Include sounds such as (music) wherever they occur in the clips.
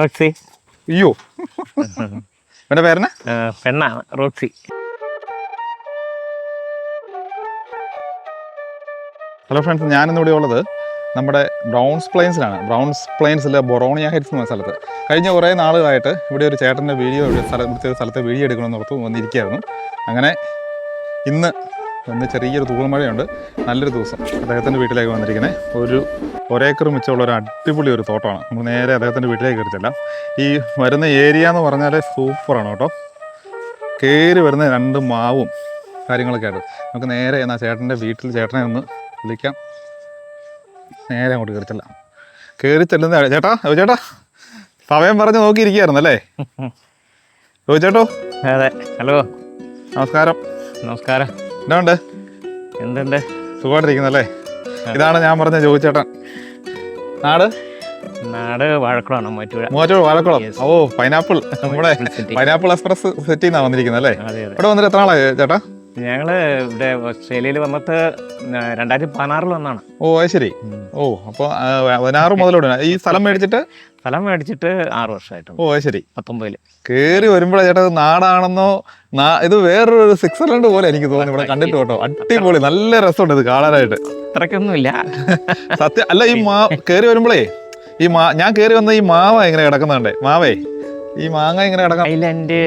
റോക്സി. അയ്യോ. എന്റെ പേരന പെണ്ണാണ് റോക്സി. ഹലോ ഫ്രണ്ട്സ് ഞാനിന്നിവിടെ ഉള്ളത് നമ്മുടെ ബ്രൗൺസ് പ്ലെയിൻസിലാണ് ബ്രൗൺസ് പ്ലെയിൻസിലെ ബൊറോണിയ ഹൈറ്റ്സ് എന്ന സ്ഥലത്ത്. കഴിഞ്ഞ കുറേ നാളുകളായിട്ട് ഇവിടെ ഒരു ചേട്ടന്റെ വീഡിയോ ഇവിടെ സ്ഥലത്തെ വീഡിയോ എടുക്കണമെന്ന് ഓർത്ത് വന്നിരിക്കുകയായിരുന്നു. അങ്ങനെ ഇന്ന് ഇന്ന് ചെറിയൊരു തൂവൽമഴയുണ്ട് നല്ലൊരു ദിവസം അദ്ദേഹത്തിന്റെ വീട്ടിലേക്ക് വന്നിരിക്കുന്നത് ഒരു ഒരേക്കർ മിച്ചമുള്ള ഒരു അടിപൊളി ഒരു തോട്ടമാണ്. നമ്മൾ നേരെ അദ്ദേഹത്തിന്റെ വീട്ടിലേക്ക് കയറി ചെല്ലാം. ഈ വരുന്ന ഏരിയ എന്ന് പറഞ്ഞാൽ സൂപ്പറാണ് കേട്ടോ. കയറി വരുന്ന രണ്ട് മാവും കാര്യങ്ങളൊക്കെ ആയിട്ട്. നമുക്ക് നേരെ എന്നാൽ ചേട്ടന്റെ വീട്ടിൽ ചേട്ടനെ ഒന്ന് വിളിക്കാം. നേരെ അങ്ങോട്ട് കയറി ചെല്ലാം. കയറി ചെല്ലുന്ന ചേട്ടാ ഓ ചേട്ടാ സമയം പറഞ്ഞ് നോക്കിയിരിക്കുകയായിരുന്നു അല്ലേ? ഓ ചേട്ടോ. അതെ ഹലോ. നമസ്കാരം. നമസ്കാരം. എന്നാണ്ട് എന്തുണ്ട്? സുഖമായിട്ടിരിക്കുന്നല്ലേ? ഇതാണ് ഞാൻ പറഞ്ഞ ജോയിച്ചേട്ടൻ നാട്? നാട് വാഴക്കുളമാണ് മൂവാറ്റുപുഴ. മൂവാറ്റൂർ വാഴക്കുളം. ഓ പൈനാപ്പിൾ. നമ്മുടെ പൈനാപ്പിൾ എക്സ്പ്രസ് സെറ്റിൽ നിന്നാണ് വന്നിരിക്കുന്നത് അല്ലേ ഇവിടെ വന്നിട്ട് എത്ര നാളായി ചേട്ടാ? ഞങ്ങൾ ഇവിടെ ഓസ്ട്രേലിയയിൽ വന്നിട്ട് രണ്ടായിരത്തി പതിനാറിൽ വന്നാണ് ഓ അത് ശരി. ഓ അപ്പോൾ പതിനാറ് മുതലോടെ ഈ സ്ഥലം മേടിച്ചിട്ട്? സ്ഥലം മേടിച്ചിട്ട് ആറ് വർഷമായിട്ടുണ്ട്. ഓ അത് ശരി. പത്തൊമ്പതിൽ. കേറി വരുമ്പോഴേ ചേട്ടാ ഇത് നാടാണെന്നോ ഇത് വേറൊരു സ്വിറ്റ്സർലൻഡ് പോലെ എനിക്ക് തോന്നുന്നു ഇവിടെ കണ്ടിട്ട് കേട്ടോ. അടിപൊളി നല്ല രസമുണ്ട് ഇത് കാണാനായിട്ട്. അത്രയ്ക്കൊന്നുമില്ല. സത്യം അല്ല ഈ മാ കേറി വരുമ്പോഴേ ഈ മാ ഞാൻ കേറി വന്ന ഈ മാവ എങ്ങനെ കിടക്കുന്നുണ്ടേ. മാവേ ഈ മാങ്ങ ഇങ്ങനെ കിടക്കാം. ഐലൻഡ്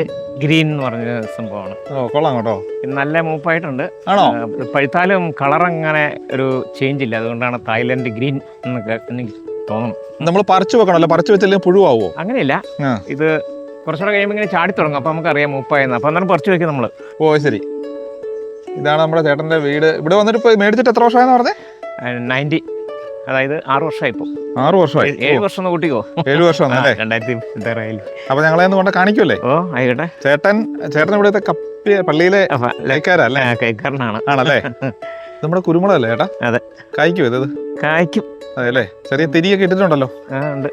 ഗ്രീൻ എന്ന് പറഞ്ഞ സംഭവമാണ്. ഓ കൊള്ളാം കേട്ടോ. നല്ല മൂപ്പായിട്ടുണ്ട്. ആണോ? പഴുത്താലും കളർ അങ്ങനെ ഒരു ചേഞ്ച് ഇല്ല. അതുകൊണ്ടാണ് തായ്ലൻഡ് ഗ്രീൻ എന്നൊക്കെ എനിക്ക് തോന്നുന്നു. നമ്മൾ പറിച്ചു വെക്കണമല്ലോ പറിച്ചു വെച്ചില്ലെങ്കിൽ പുഴുവാവോ? അങ്ങനെയില്ല. ഇത് കുറച്ചുകൂടെ കഴിയുമ്പോൾ ഇങ്ങനെ ചാടി തുടങ്ങും. അപ്പോൾ നമുക്കറിയാം മൂപ്പായെന്ന്. അപ്പോൾ അന്നേരം പറിച്ചു വെക്കും നമ്മൾ ഓ ശരി. ഇതാണ് നമ്മുടെ ചേട്ടന്റെ വീട്. ഇവിടെ വന്നിട്ട് ഇപ്പോൾ മേടിച്ചിട്ട് എത്ര വർഷമായെന്ന് പറഞ്ഞേ? നയന്റി. അതായത് ആറ് വർഷമായി ഇപ്പോൾ ആറു വർഷമായി. ഏഴ് വർഷം കൂട്ടിക്കോ. ഏഴു വർഷം രണ്ടായിരത്തി അപ്പൊ ഞങ്ങളെ കൊണ്ട് കാണിക്കുമല്ലേ ഓ ആയിക്കോട്ടെ. ചേട്ടൻ ചേട്ടൻ ഇവിടുത്തെ കപ്പി പള്ളിയിലെ കൈക്കാരനാണ്. ആണല്ലേ? നമ്മുടെ കുരുമുളകല്ലേ ചേട്ടാ? അതെ. കായ്ക്കും ഇത്. കായ്ക്കും. അതെ അല്ലേ ചെറിയ തിരിയൊക്കെ ഇട്ടിട്ടുണ്ടല്ലോ. ആ ഉണ്ട്.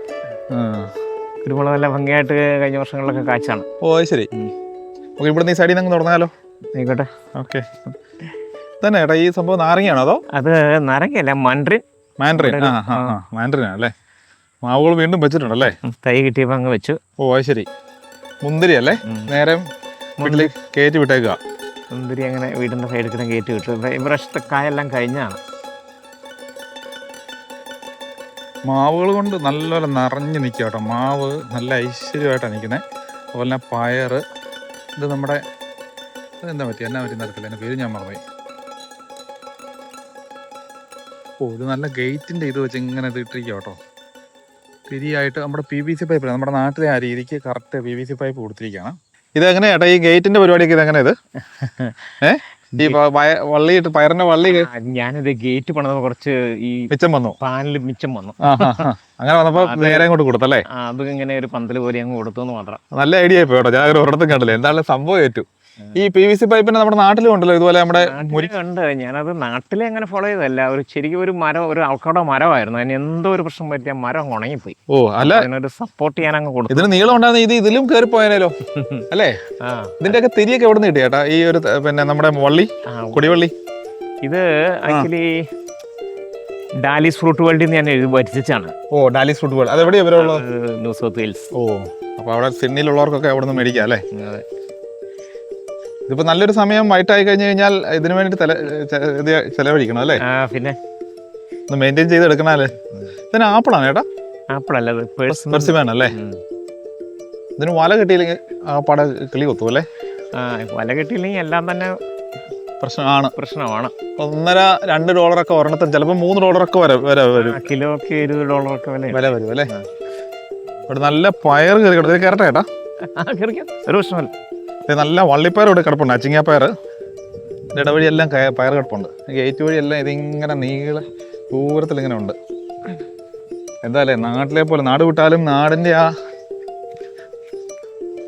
കുരുമുളക് നല്ല ഭംഗിയായിട്ട് കഴിഞ്ഞ വർഷങ്ങളിലൊക്കെ കാഴ്ചയാണ് ഓ അത് ശരി. നമുക്ക് നിന്ന് ഈ സൈഡിൽ നിന്ന് തുടങ്ങാലോ ആയിക്കോട്ടെ. ഓക്കെ. തന്നെ ഏട്ടാ ഈ സംഭവം നാരങ്ങയാണോ അതോ? അത് നാരങ്ങയല്ല മൺട്രിൻ മാൻഡറിൻ ആ ആ മാൻഡറിൻ അല്ലേ മാവുകൾ വീണ്ടും വെച്ചിട്ടുണ്ടല്ലേ? തൈ കിട്ടിയപ്പോൾ അങ്ങ് വെച്ചു. ഓ അത് ശരി. മുന്തിരി അല്ലേ. നേരെ വീട്ടിൽ കയറ്റി വിട്ടേക്കുക മുന്തിരി അങ്ങനെ വീടിന്റെ സൈഡിൽ തന്നെ കയറ്റി വിട്ടു. ഇപ്രാവശ്യത്തെ കായെല്ലാം കഴിഞ്ഞാണ്. മാവുകൾ കൊണ്ട് നല്ലപോലെ നിറഞ്ഞ് നിൽക്കുക കേട്ടോ. മാവ് നല്ല ഐശ്വര്യമായിട്ടാണ് നിൽക്കുന്നത് അതുപോലെ തന്നെ പയർ ഇത് നമ്മുടെ എന്താ പറ്റി എന്നാ പറ്റി നടക്കില്ല എന്റെ പേര് ഞാൻ മറന്നുപോയി. ഓ ഇത് നല്ല ഗേറ്റിന്റെ ഇത് വെച്ച് ഇങ്ങനെ ഇത് ഇട്ടിരിക്കുക കേട്ടോ. തിരിയായിട്ട് നമ്മുടെ പി വി സി പൈപ്പ് നമ്മുടെ നാട്ടിലെ ആ രീതിക്ക് correct P V C pipe കൊടുത്തിരിക്കുകയാണ്. ഇത് എങ്ങനെയാ ചേട്ടാ ഈ ഗേറ്റിന്റെ പരിപാടിയൊക്കെ ഇത്? എങ്ങനെ ഇത് ഏഹ് ഈ വള്ളിയിട്ട് പയറിന്റെ വള്ളി ഞാനിത് ഗേറ്റ് പണത് കുറച്ച് ഈ മിച്ചം വന്നു. പാനിൽ മിച്ചം വന്നു. അങ്ങനെ വന്നപ്പോ നേരെ അങ്ങോട്ട് കൊടുത്തല്ലേ? അത് ഇങ്ങനെ ഒരു പന്തൽ പോലെ അങ്ങ് കൊടുത്തു മാത്രം. നല്ല ഐഡിയ ആയി കേട്ടോ. ഞാൻ ഒരിടത്തും കണ്ടില്ല. എന്താണ് സംഭവം ഏറ്റു. ഈ പി വി സി പൈപ്പിന് നമ്മുടെ നാട്ടിലും ഉണ്ടല്ലോ ഇതുപോലെ നമ്മുടെ ഉണ്ട്. ഞാനത് നാട്ടിലെ അങ്ങനെ ഫോളോ ചെയ്തല്ല ഒരു ശരിക്കും ഒരു മരം ഒരു ആൾക്കാരുടെ മരമായിരുന്നു. അതിന് എന്തോ ഒരു പ്രശ്നം പറ്റിയ മരം ഉണങ്ങിപ്പോയി. ഓ അല്ല. അതിനൊരു സപ്പോർട്ട് ചെയ്യാൻ അങ്ങ് കൊടുത്തു. ഇതിന് നീളം ഉണ്ടാകുന്ന ഇത് ഇതിലും കയറി പോയാലോ (laughs) അല്ലേ? ഇതിന്റെയൊക്കെ തിരിയൊക്കെ എവിടെ നിന്ന് കിട്ടി ഈ ഒരു പിന്നെ നമ്മുടെ വള്ളി കുടിവള്ളി. ഇത് ആക്ച്വലി ഡാലിസ് ഫ്രൂട്ട് വേൾഡിൽ നിന്ന് ഞാൻ വരിച്ചാണ് ഓ ഡാലിസ് ഫ്രൂട്ട് വേൾഡ് അത് എവിടെയാണ് ഇവരുള്ളത് ന്യൂ സൗത്ത് വെയിൽസ് ഓ അപ്പൊ അവിടെ സിഡ്നിയിലുള്ളവർക്കൊക്കെ അവിടെ നിന്ന് മേടിക്കാം അല്ലേ. ഇതിപ്പോ നല്ലൊരു സമയം വൈകിട്ടായി കഴിഞ്ഞു കഴിഞ്ഞാൽ ഇതിനു വേണ്ടി ചെലവഴിക്കണം അല്ലേ? പിന്നെ? ഒന്ന് മെയിന്റെയിൻ ചെയ്ത് എടുക്കണല്ലേ ഇതിന് ആപ്പിളാണ് ചേട്ടാ അല്ല പെർസിമാൻ അല്ലേ? ഇതിന് വല കിട്ടിയില്ലെങ്കിൽ ആ പട കിളി കൊത്തു അല്ലേ? വല കിട്ടിയില്ലെങ്കിൽ എല്ലാം തന്നെ പ്രശ്നമാണ്. പ്രശ്നമാണ്. ഒന്നര രണ്ട് ഡോളറൊക്കെ ഒരെണ്ണത്തിന് ചിലപ്പോൾ മൂന്ന് ഡോളറൊക്കെ വരെ വരെ വരും. കിലോ കിലോക്ക് ഇരുപത് ഡോളറൊക്കെ വില വില വരും അല്ലേ? ഇവിടെ നല്ല പയർ കയറി കിടക്കും. കയറട്ടെ ചേട്ടാ ഒരു പ്രശ്നമല്ല. നല്ല വള്ളിപ്പയർ ഇവിടെ കിടപ്പുണ്ട് അച്ചിങ്ങാപ്പയർ. എല്ലാം കയ- പയർ കിടപ്പുണ്ട്. ഗേറ്റ് വഴിയെല്ലാം ഇതിങ്ങനെ നീള ദൂരത്തിൽ ഇങ്ങനെ ഉണ്ട്. എന്തായാലേ നാട്ടിലെ പോലെ നാട് വിട്ടാലും നാടിന്റെ ആ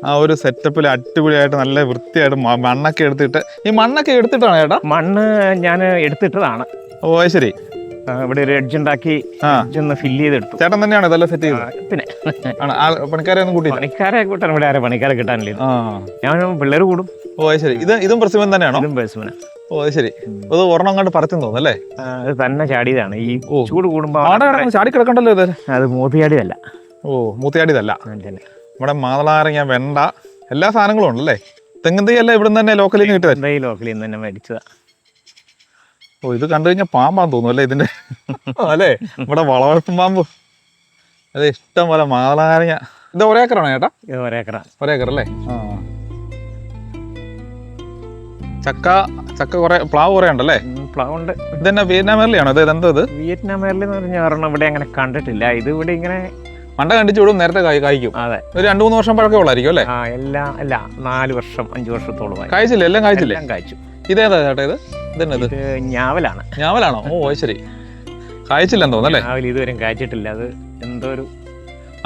ആ ഒരു സെറ്റപ്പിൽ അടിപൊളിയായിട്ട് നല്ല വൃത്തിയായിട്ട് മണ്ണൊക്കെ എടുത്തിട്ട് ഈ മണ്ണൊക്കെ എടുത്തിട്ടാണ് ചേട്ടാ? മണ്ണ് ഞാൻ എടുത്തിട്ടതാണ്. ഓ ശരി. ഇവിടെ ഒരു എഡ്ജ് ഉണ്ടാക്കി എഡ്ജ് ഒന്ന് ഫില്ല് ചെയ്തെടുത്തു. ചേട്ടൻ തന്നെയാണ് ഇതെല്ലാം സെറ്റ് ചെയ്തത്? പിന്നെ. പണിക്കാരെ ഒന്നും കൂട്ടിയില്ല? പണിക്കാരെ കൂട്ടാൻ ഇവിടെ ആരെ പണിക്കാരെ കിട്ടാനില്ല. ഞാൻ പിള്ളേർ കൂടും. ഓ ശരി. ഇത് ഇതും പ്രസിമൻ തന്നെയാണോ? ഇതും ബേസ്മന ഓ ശരി. അത് ഒരെണ്ണം അങ്ങോട്ട് പറിച്ചെന്ന് തോന്നുന്നു അല്ലേ? അത് തന്നെ ചാടിയതാണ്. ഈ ചൂട് കൂടുമ്പോ ആടെ ചാടി കിടക്കണ്ടല്ലോ ഇത്? അത് മൂത്തിയാടിയതല്ല ഓ മൂത്തിയാടിയതല്ല നമ്മുടെ മാതളാരങ്ങ വെണ്ട. എല്ലാ സാധനങ്ങളും ഉണ്ടല്ലേ? തെങ്ങും തൈ അല്ല ഇവിടെ നിന്ന് തന്നെ ലോക്കലിൽ നിന്ന് കിട്ടിയത്? ലോക്കലിൽ നിന്ന് തന്നെ മേടിച്ചതാ. ഓ ഇത് കണ്ടു കഴിഞ്ഞാൽ പാമ്പാന്ന് തോന്നുന്നു അല്ലേ ഇതിന്റെ? അല്ലേ? ഇവിടെ വളവളപ്പും പാമ്പ്. അതെ ഇഷ്ടം പോലെ മാതളാരങ്ങ ഇത് ഒരേക്കറാണോ ചേട്ടാ? ഇത് ഒരേക്കറ ഒരേക്കർ അല്ലേ? ആ. ചക്ക ചക്ക കുറെ പ്ലാവ് കുറെ ഉണ്ടല്ലേ? പ്ലാവ് ഉണ്ട്. ഇത് തന്നെ വിയറ്റ്നാം എർലിയാണോ ഇത് എന്താ ഇത്? വിയറ്റ്നാം മേലി എന്ന് പറഞ്ഞ ഒരെണ്ണം ഇവിടെ അങ്ങനെ കണ്ടിട്ടില്ല. ഇത് ഇവിടെ ഇങ്ങനെ മണ്ട കണ്ടിച്ചു വിടും നേരത്തെ കായ് കായ്ക്കും. അതെ. ഒരു രണ്ടു മൂന്ന് വർഷം പഴക്കമുള്ളായിരിക്കും അല്ലേ? ആ എല്ലാം അല്ല നാല് വർഷം അഞ്ച് വർഷത്തോളമായി. കായ്ച്ചില്ല? എല്ലാം കായ്ച്ചില്ല? എല്ലാം കായ്ച്ചു. ഇതേതാ ചേട്ടാ ഇത്? ഇതന്നെ ഇത്. ഞാവലാണ്. ഞാവലാണോ? ഓ ശരി. കായ്ച്ചില്ലെന്ന് തോന്നല്ലേ ഞാവൽ ഇതുവരെ കായ്ച്ചിട്ടില്ല. അത് എന്തോ ഒരു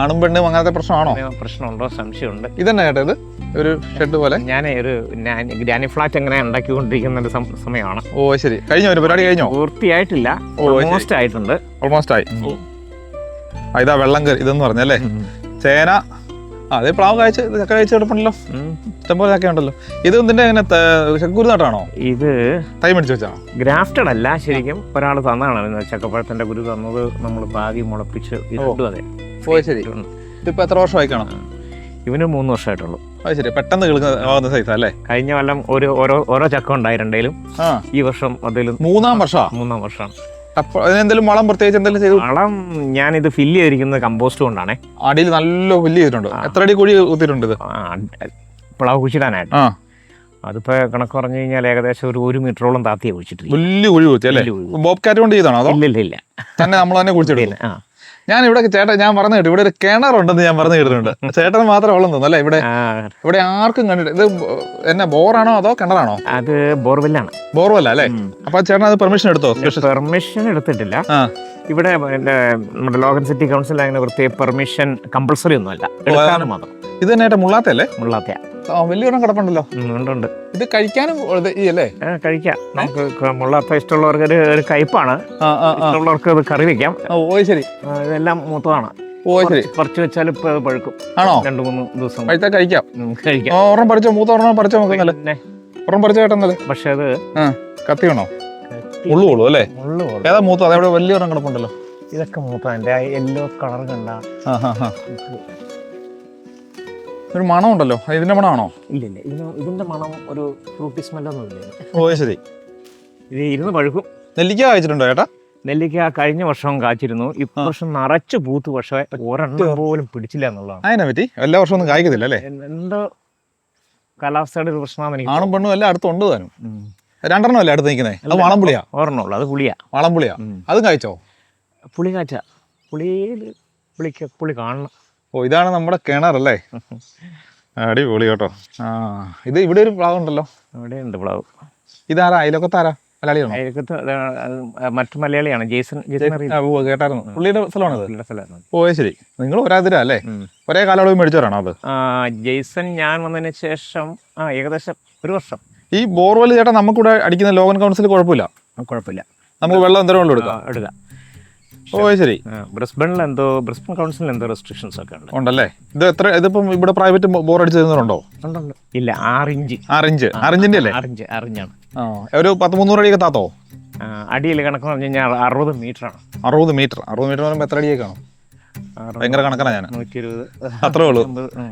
ആണും പെണ്ണും അങ്ങനത്തെ പ്രശ്നമാണോ? പ്രശ്നമുണ്ടോ? സംശയമുണ്ട്. ഇതന്നെ ചേട്ടാ ഇത്? ഒരു ഷെഡ് പോലെ? ഞാൻ ഒരു ഗ്രാനി ഫ്ലാറ്റ് എങ്ങനെ ഉണ്ടാക്കിക്കൊണ്ടിരിക്കുന്ന ഒരു സമയമാണ്. ഓ ശരി. കഴിഞ്ഞോ? ഒരു പരിപാടി കഴിഞ്ഞോ? പൂർത്തിയായിട്ടില്ല. ഓൾമോസ്റ്റ് ആയിട്ടുണ്ട്. ഓൾമോസ്റ്റ് ആയി. ഇതാ വെള്ളം കയറി ഇതെന്ന് പറഞ്ഞല്ലേ? ചേന അതേ പ്ലാവ് കാഴ്ച ചക്ക കാഴ്ച കിടപ്പുണ്ടല്ലോ. ഇഷ്ടംപോലെ ചക്ക ഉണ്ടല്ലോ. ഇത് ഇതിന്റെ എങ്ങനെ കുരുനാട്ടാണോ ഇത് തൈ മേടിച്ചു വെച്ചാ ഗ്രാഫ്റ്റഡ് അല്ല ശരിക്കും ഒരാൾ തന്നാണ്. ചക്കപ്പഴത്തിന്റെ ഗുരു തന്നത് നമ്മൾ പാകി മുളപ്പിച്ച് അതെ. ശരി. ഇതിപ്പോ എത്ര വർഷമായി കാണാം ഇവന് മൂന്ന് വർഷമായിട്ടുള്ളൂ. അത് ശരി. പെട്ടെന്ന് കിളുന്ന ആവുന്ന സൈസ് അല്ലേ? കഴിഞ്ഞ കൊല്ലം ഒരു ഓരോ ഓരോ ചക്ക ഉണ്ടായിരുന്നെങ്കിലും ഈ വർഷം അതിലും മൂന്നാം വർഷം? മൂന്നാം വർഷമാണ് അതിനെന്തെങ്കിലും വളം പ്രത്യേകിച്ച് എന്തെങ്കിലും ചെയ്തു? വളം ഇത് ഫില്ല് ചെയ്തിരിക്കുന്നത് കമ്പോസ്റ്റ് കൊണ്ടാണ്. അടിയിൽ നല്ല ഫില്ല് ചെയ്തിട്ടുണ്ട്. എത്ര അടി കുഴി കുത്തിയിട്ടുണ്ട് ഇത്? ആ, പ്ലാവ് കുഴിച്ചിടാനായിട്ട്. അതിപ്പോ കണക്ക് പറഞ്ഞു കഴിഞ്ഞാൽ ഏകദേശം ഒരു ഒരു മീറ്ററോളം താത്തിയെ കുഴിച്ചിട്ടില്ല വലിയ കുഴി കുത്തി അല്ലേ? ബോബ് കാറ്റ് കൊണ്ട് ചെയ്താണോ അതോ? ഇല്ല ഇല്ല തന്നെ നമ്മൾ തന്നെ കുഴിച്ചിട്ടില്ല ഞാൻ ഇവിടെ ചേട്ടാ ഞാൻ പറഞ്ഞു കേട്ടു ഇവിടെ ഒരു കിണറുണ്ടെന്ന് ഞാൻ പറഞ്ഞു കേട്ടിട്ടുണ്ട്. ചേട്ടൻ മാത്രമേ ഉള്ളു തോന്നുന്നു അല്ലേ? ഇവിടെ ഇവിടെ ആർക്കും കണ്ടിട്ട് ഇത് എന്നെ ബോറാണോ അതോ കിണറാണോ? അത് ബോർവെല്ലാണ്. ബോറുമല്ല അല്ലേ? അപ്പൊ ചേട്ടൻ അത് പെർമിഷൻ എടുത്തോ? പെർമിഷൻ എടുത്തിട്ടില്ല. ഇവിടെ നമ്മുടെ ലോകൻ സിറ്റി കൗൺസിൽ അങ്ങനെ പ്രത്യേക പെർമിഷൻ കമ്പൾസറി ഒന്നുമല്ല. എടുക്കാനും മാത്രം. ഇത് തന്നെ മുള്ളാത്തല്ലേ മുള്ളാത്ത ആ വലിയൊരെണ്ണം കിടപ്പുണ്ടല്ലോ. ഉണ്ട് ഉണ്ട്. ഇത് കഴിക്കാനും ഇത് അല്ലേ? കഴിക്കാം. നമുക്ക് മുള്ളാത്ത ഇഷ്ടമുള്ളവർക്ക് ഒരു കയ്പാണ്. ഇഷ്ടമുള്ളവർക്ക് അത് കറി വെക്കാം. ഓ ശരി. ഇതെല്ലാം മൂത്തതാണ്. ഓ ശരി. പറിച്ചു വെച്ചാൽ ഇപ്പൊ പഴുക്കും. ആണോ? രണ്ട് മൂന്ന് ദിവസം. കഴിച്ചാൽ കഴിക്കാം. കഴിക്കാം. ഒരെണ്ണം പറിച്ചോ മൂത്ത ഒരെണ്ണം പറിച്ചോ നമുക്ക് നല്ല പിന്നെ? ഒരെണ്ണം പറിച്ചോ ചേട്ടൻ നല്ല പക്ഷെ അത് ആ കത്തി വേണോ ഉള്ളു ഉള്ളു അല്ലേ? മുള്ളു ഏതാ മൂത്ത അതെവിടെ വലിയ ഒരെണ്ണം കിടപ്പുണ്ടല്ലോ. ഇതൊക്കെ മൂത്ത എന്റെ യെല്ലോ കളർ കണ്ട ഒരു മണം ഉണ്ടല്ലോ. ഇതിന്റെ മണമാണോ? ഇല്ല ഇല്ല. ഇതിന് ഇതിന്റെ മണം ഒരു ഫ്രൂട്ടി സ്മെല്ലൊന്നും ഇല്ല. ഓ ശരി. ഇത് ഇരുന്ന് പഴുക്കും. നെല്ലിക്ക കഴിച്ചിട്ടുണ്ടോ ചേട്ടാ നെല്ലിക്ക കഴിഞ്ഞ വർഷവും കാച്ചിരുന്നു ഇപ്രാവശ്യം നിറച്ച് പൂത്ത് പക്ഷേ ഒരെണ്ണം പോലും പിടിച്ചില്ല എന്നുള്ളതാണ്. അതിനെ പറ്റി? എല്ലാ വർഷവും ഒന്നും കായ്ക്കത്തില്ല അല്ലേ? എന്തോ കാലാവസ്ഥയുടെ ഒരു പ്രശ്നമാണെന്ന് എനിക്ക് ആണും പെണ്ണും എല്ലാം അടുത്തുണ്ട് താനും. രണ്ടെണ്ണം അല്ലേ അടുത്ത് നിൽക്കുന്നത് അത് വളംപുളിയാ ഒരെണ്ണമുള്ളൂ. അത് പുളിയാ. വളംപുളിയാ. അതും കഴിച്ചോ പുളി കാച്ച. പുളിയിൽ പുളിക്ക് പുളി കാണണം. ഓ ഇതാണ് നമ്മുടെ കിണർ കിണറല്ലേ അടിപൊളി കേട്ടോ. ആ ഇത് ഇവിടെ ഒരു പ്ലാവ് ഉണ്ടല്ലോ. ഇവിടെ ഉണ്ട് പ്ലാവ്. ഇതാരാ? അയലൊക്കത്താരാ മലയാളിയാണോ? മറ്റു മലയാളിയാണ്. ജേസൺ ജേസൺ കേട്ടായിരുന്നു. പുള്ളിയുടെ സ്ഥലമാണ് ഓ ശരി. നിങ്ങൾ ഒരാതിരാ അല്ലേ? ഒരേ കാലയളവ് മേടിച്ചവരാണോ അത്? ആ, ജെയ്സൺ ഞാൻ വന്നതിന് ശേഷം ആ ഏകദേശം ഒരു വർഷം. ഈ ബോർവെൽ ചേട്ടാ നമുക്കിവിടെ അടിക്കുന്ന ലോകൻ കൗൺസിൽ കുഴപ്പമില്ല. കുഴപ്പമില്ല. നമുക്ക് വെള്ളം എന്തോരം വെള്ളം എടുക്കാം എടുക്കാം. ഓ ശരി. ബ്രിസ്ബണിൽ എന്തോ ബ്രിസ്ബൺ കൗൺസിലിൽ എന്തോ റെസ്ട്രിക്ഷൻസ് ഒക്കെ ഉണ്ട്. ഉണ്ടല്ലേ? ഇത് എത്ര ഇതിപ്പം ഇവിടെ പ്രൈവറ്റ് ബോർ അടിച്ച് തരുന്നുണ്ടോ ഇല്ല ആറിഞ്ച്. ആറിഞ്ച്. ആറിഞ്ചിന്റെ അല്ലേ? ആറിഞ്ച് ആറിഞ്ചാണ് ഒരു പത്ത് മുന്നൂറ് അടിയൊക്കെ താത്തോ അടിയിൽ കണക്കെന്ന് പറഞ്ഞു കഴിഞ്ഞാൽ അറുപത് മീറ്റർ ആണ് അറുപത് മീറ്റർ. അറുപത് മീറ്റർ പറയുമ്പോൾ എത്ര അടിയൊക്കെ കാണും? ഭയങ്കര കണക്കാണ് ഞാൻ. നൂറ്റി ഇരുപത് അത്രേ ഉള്ളൂ.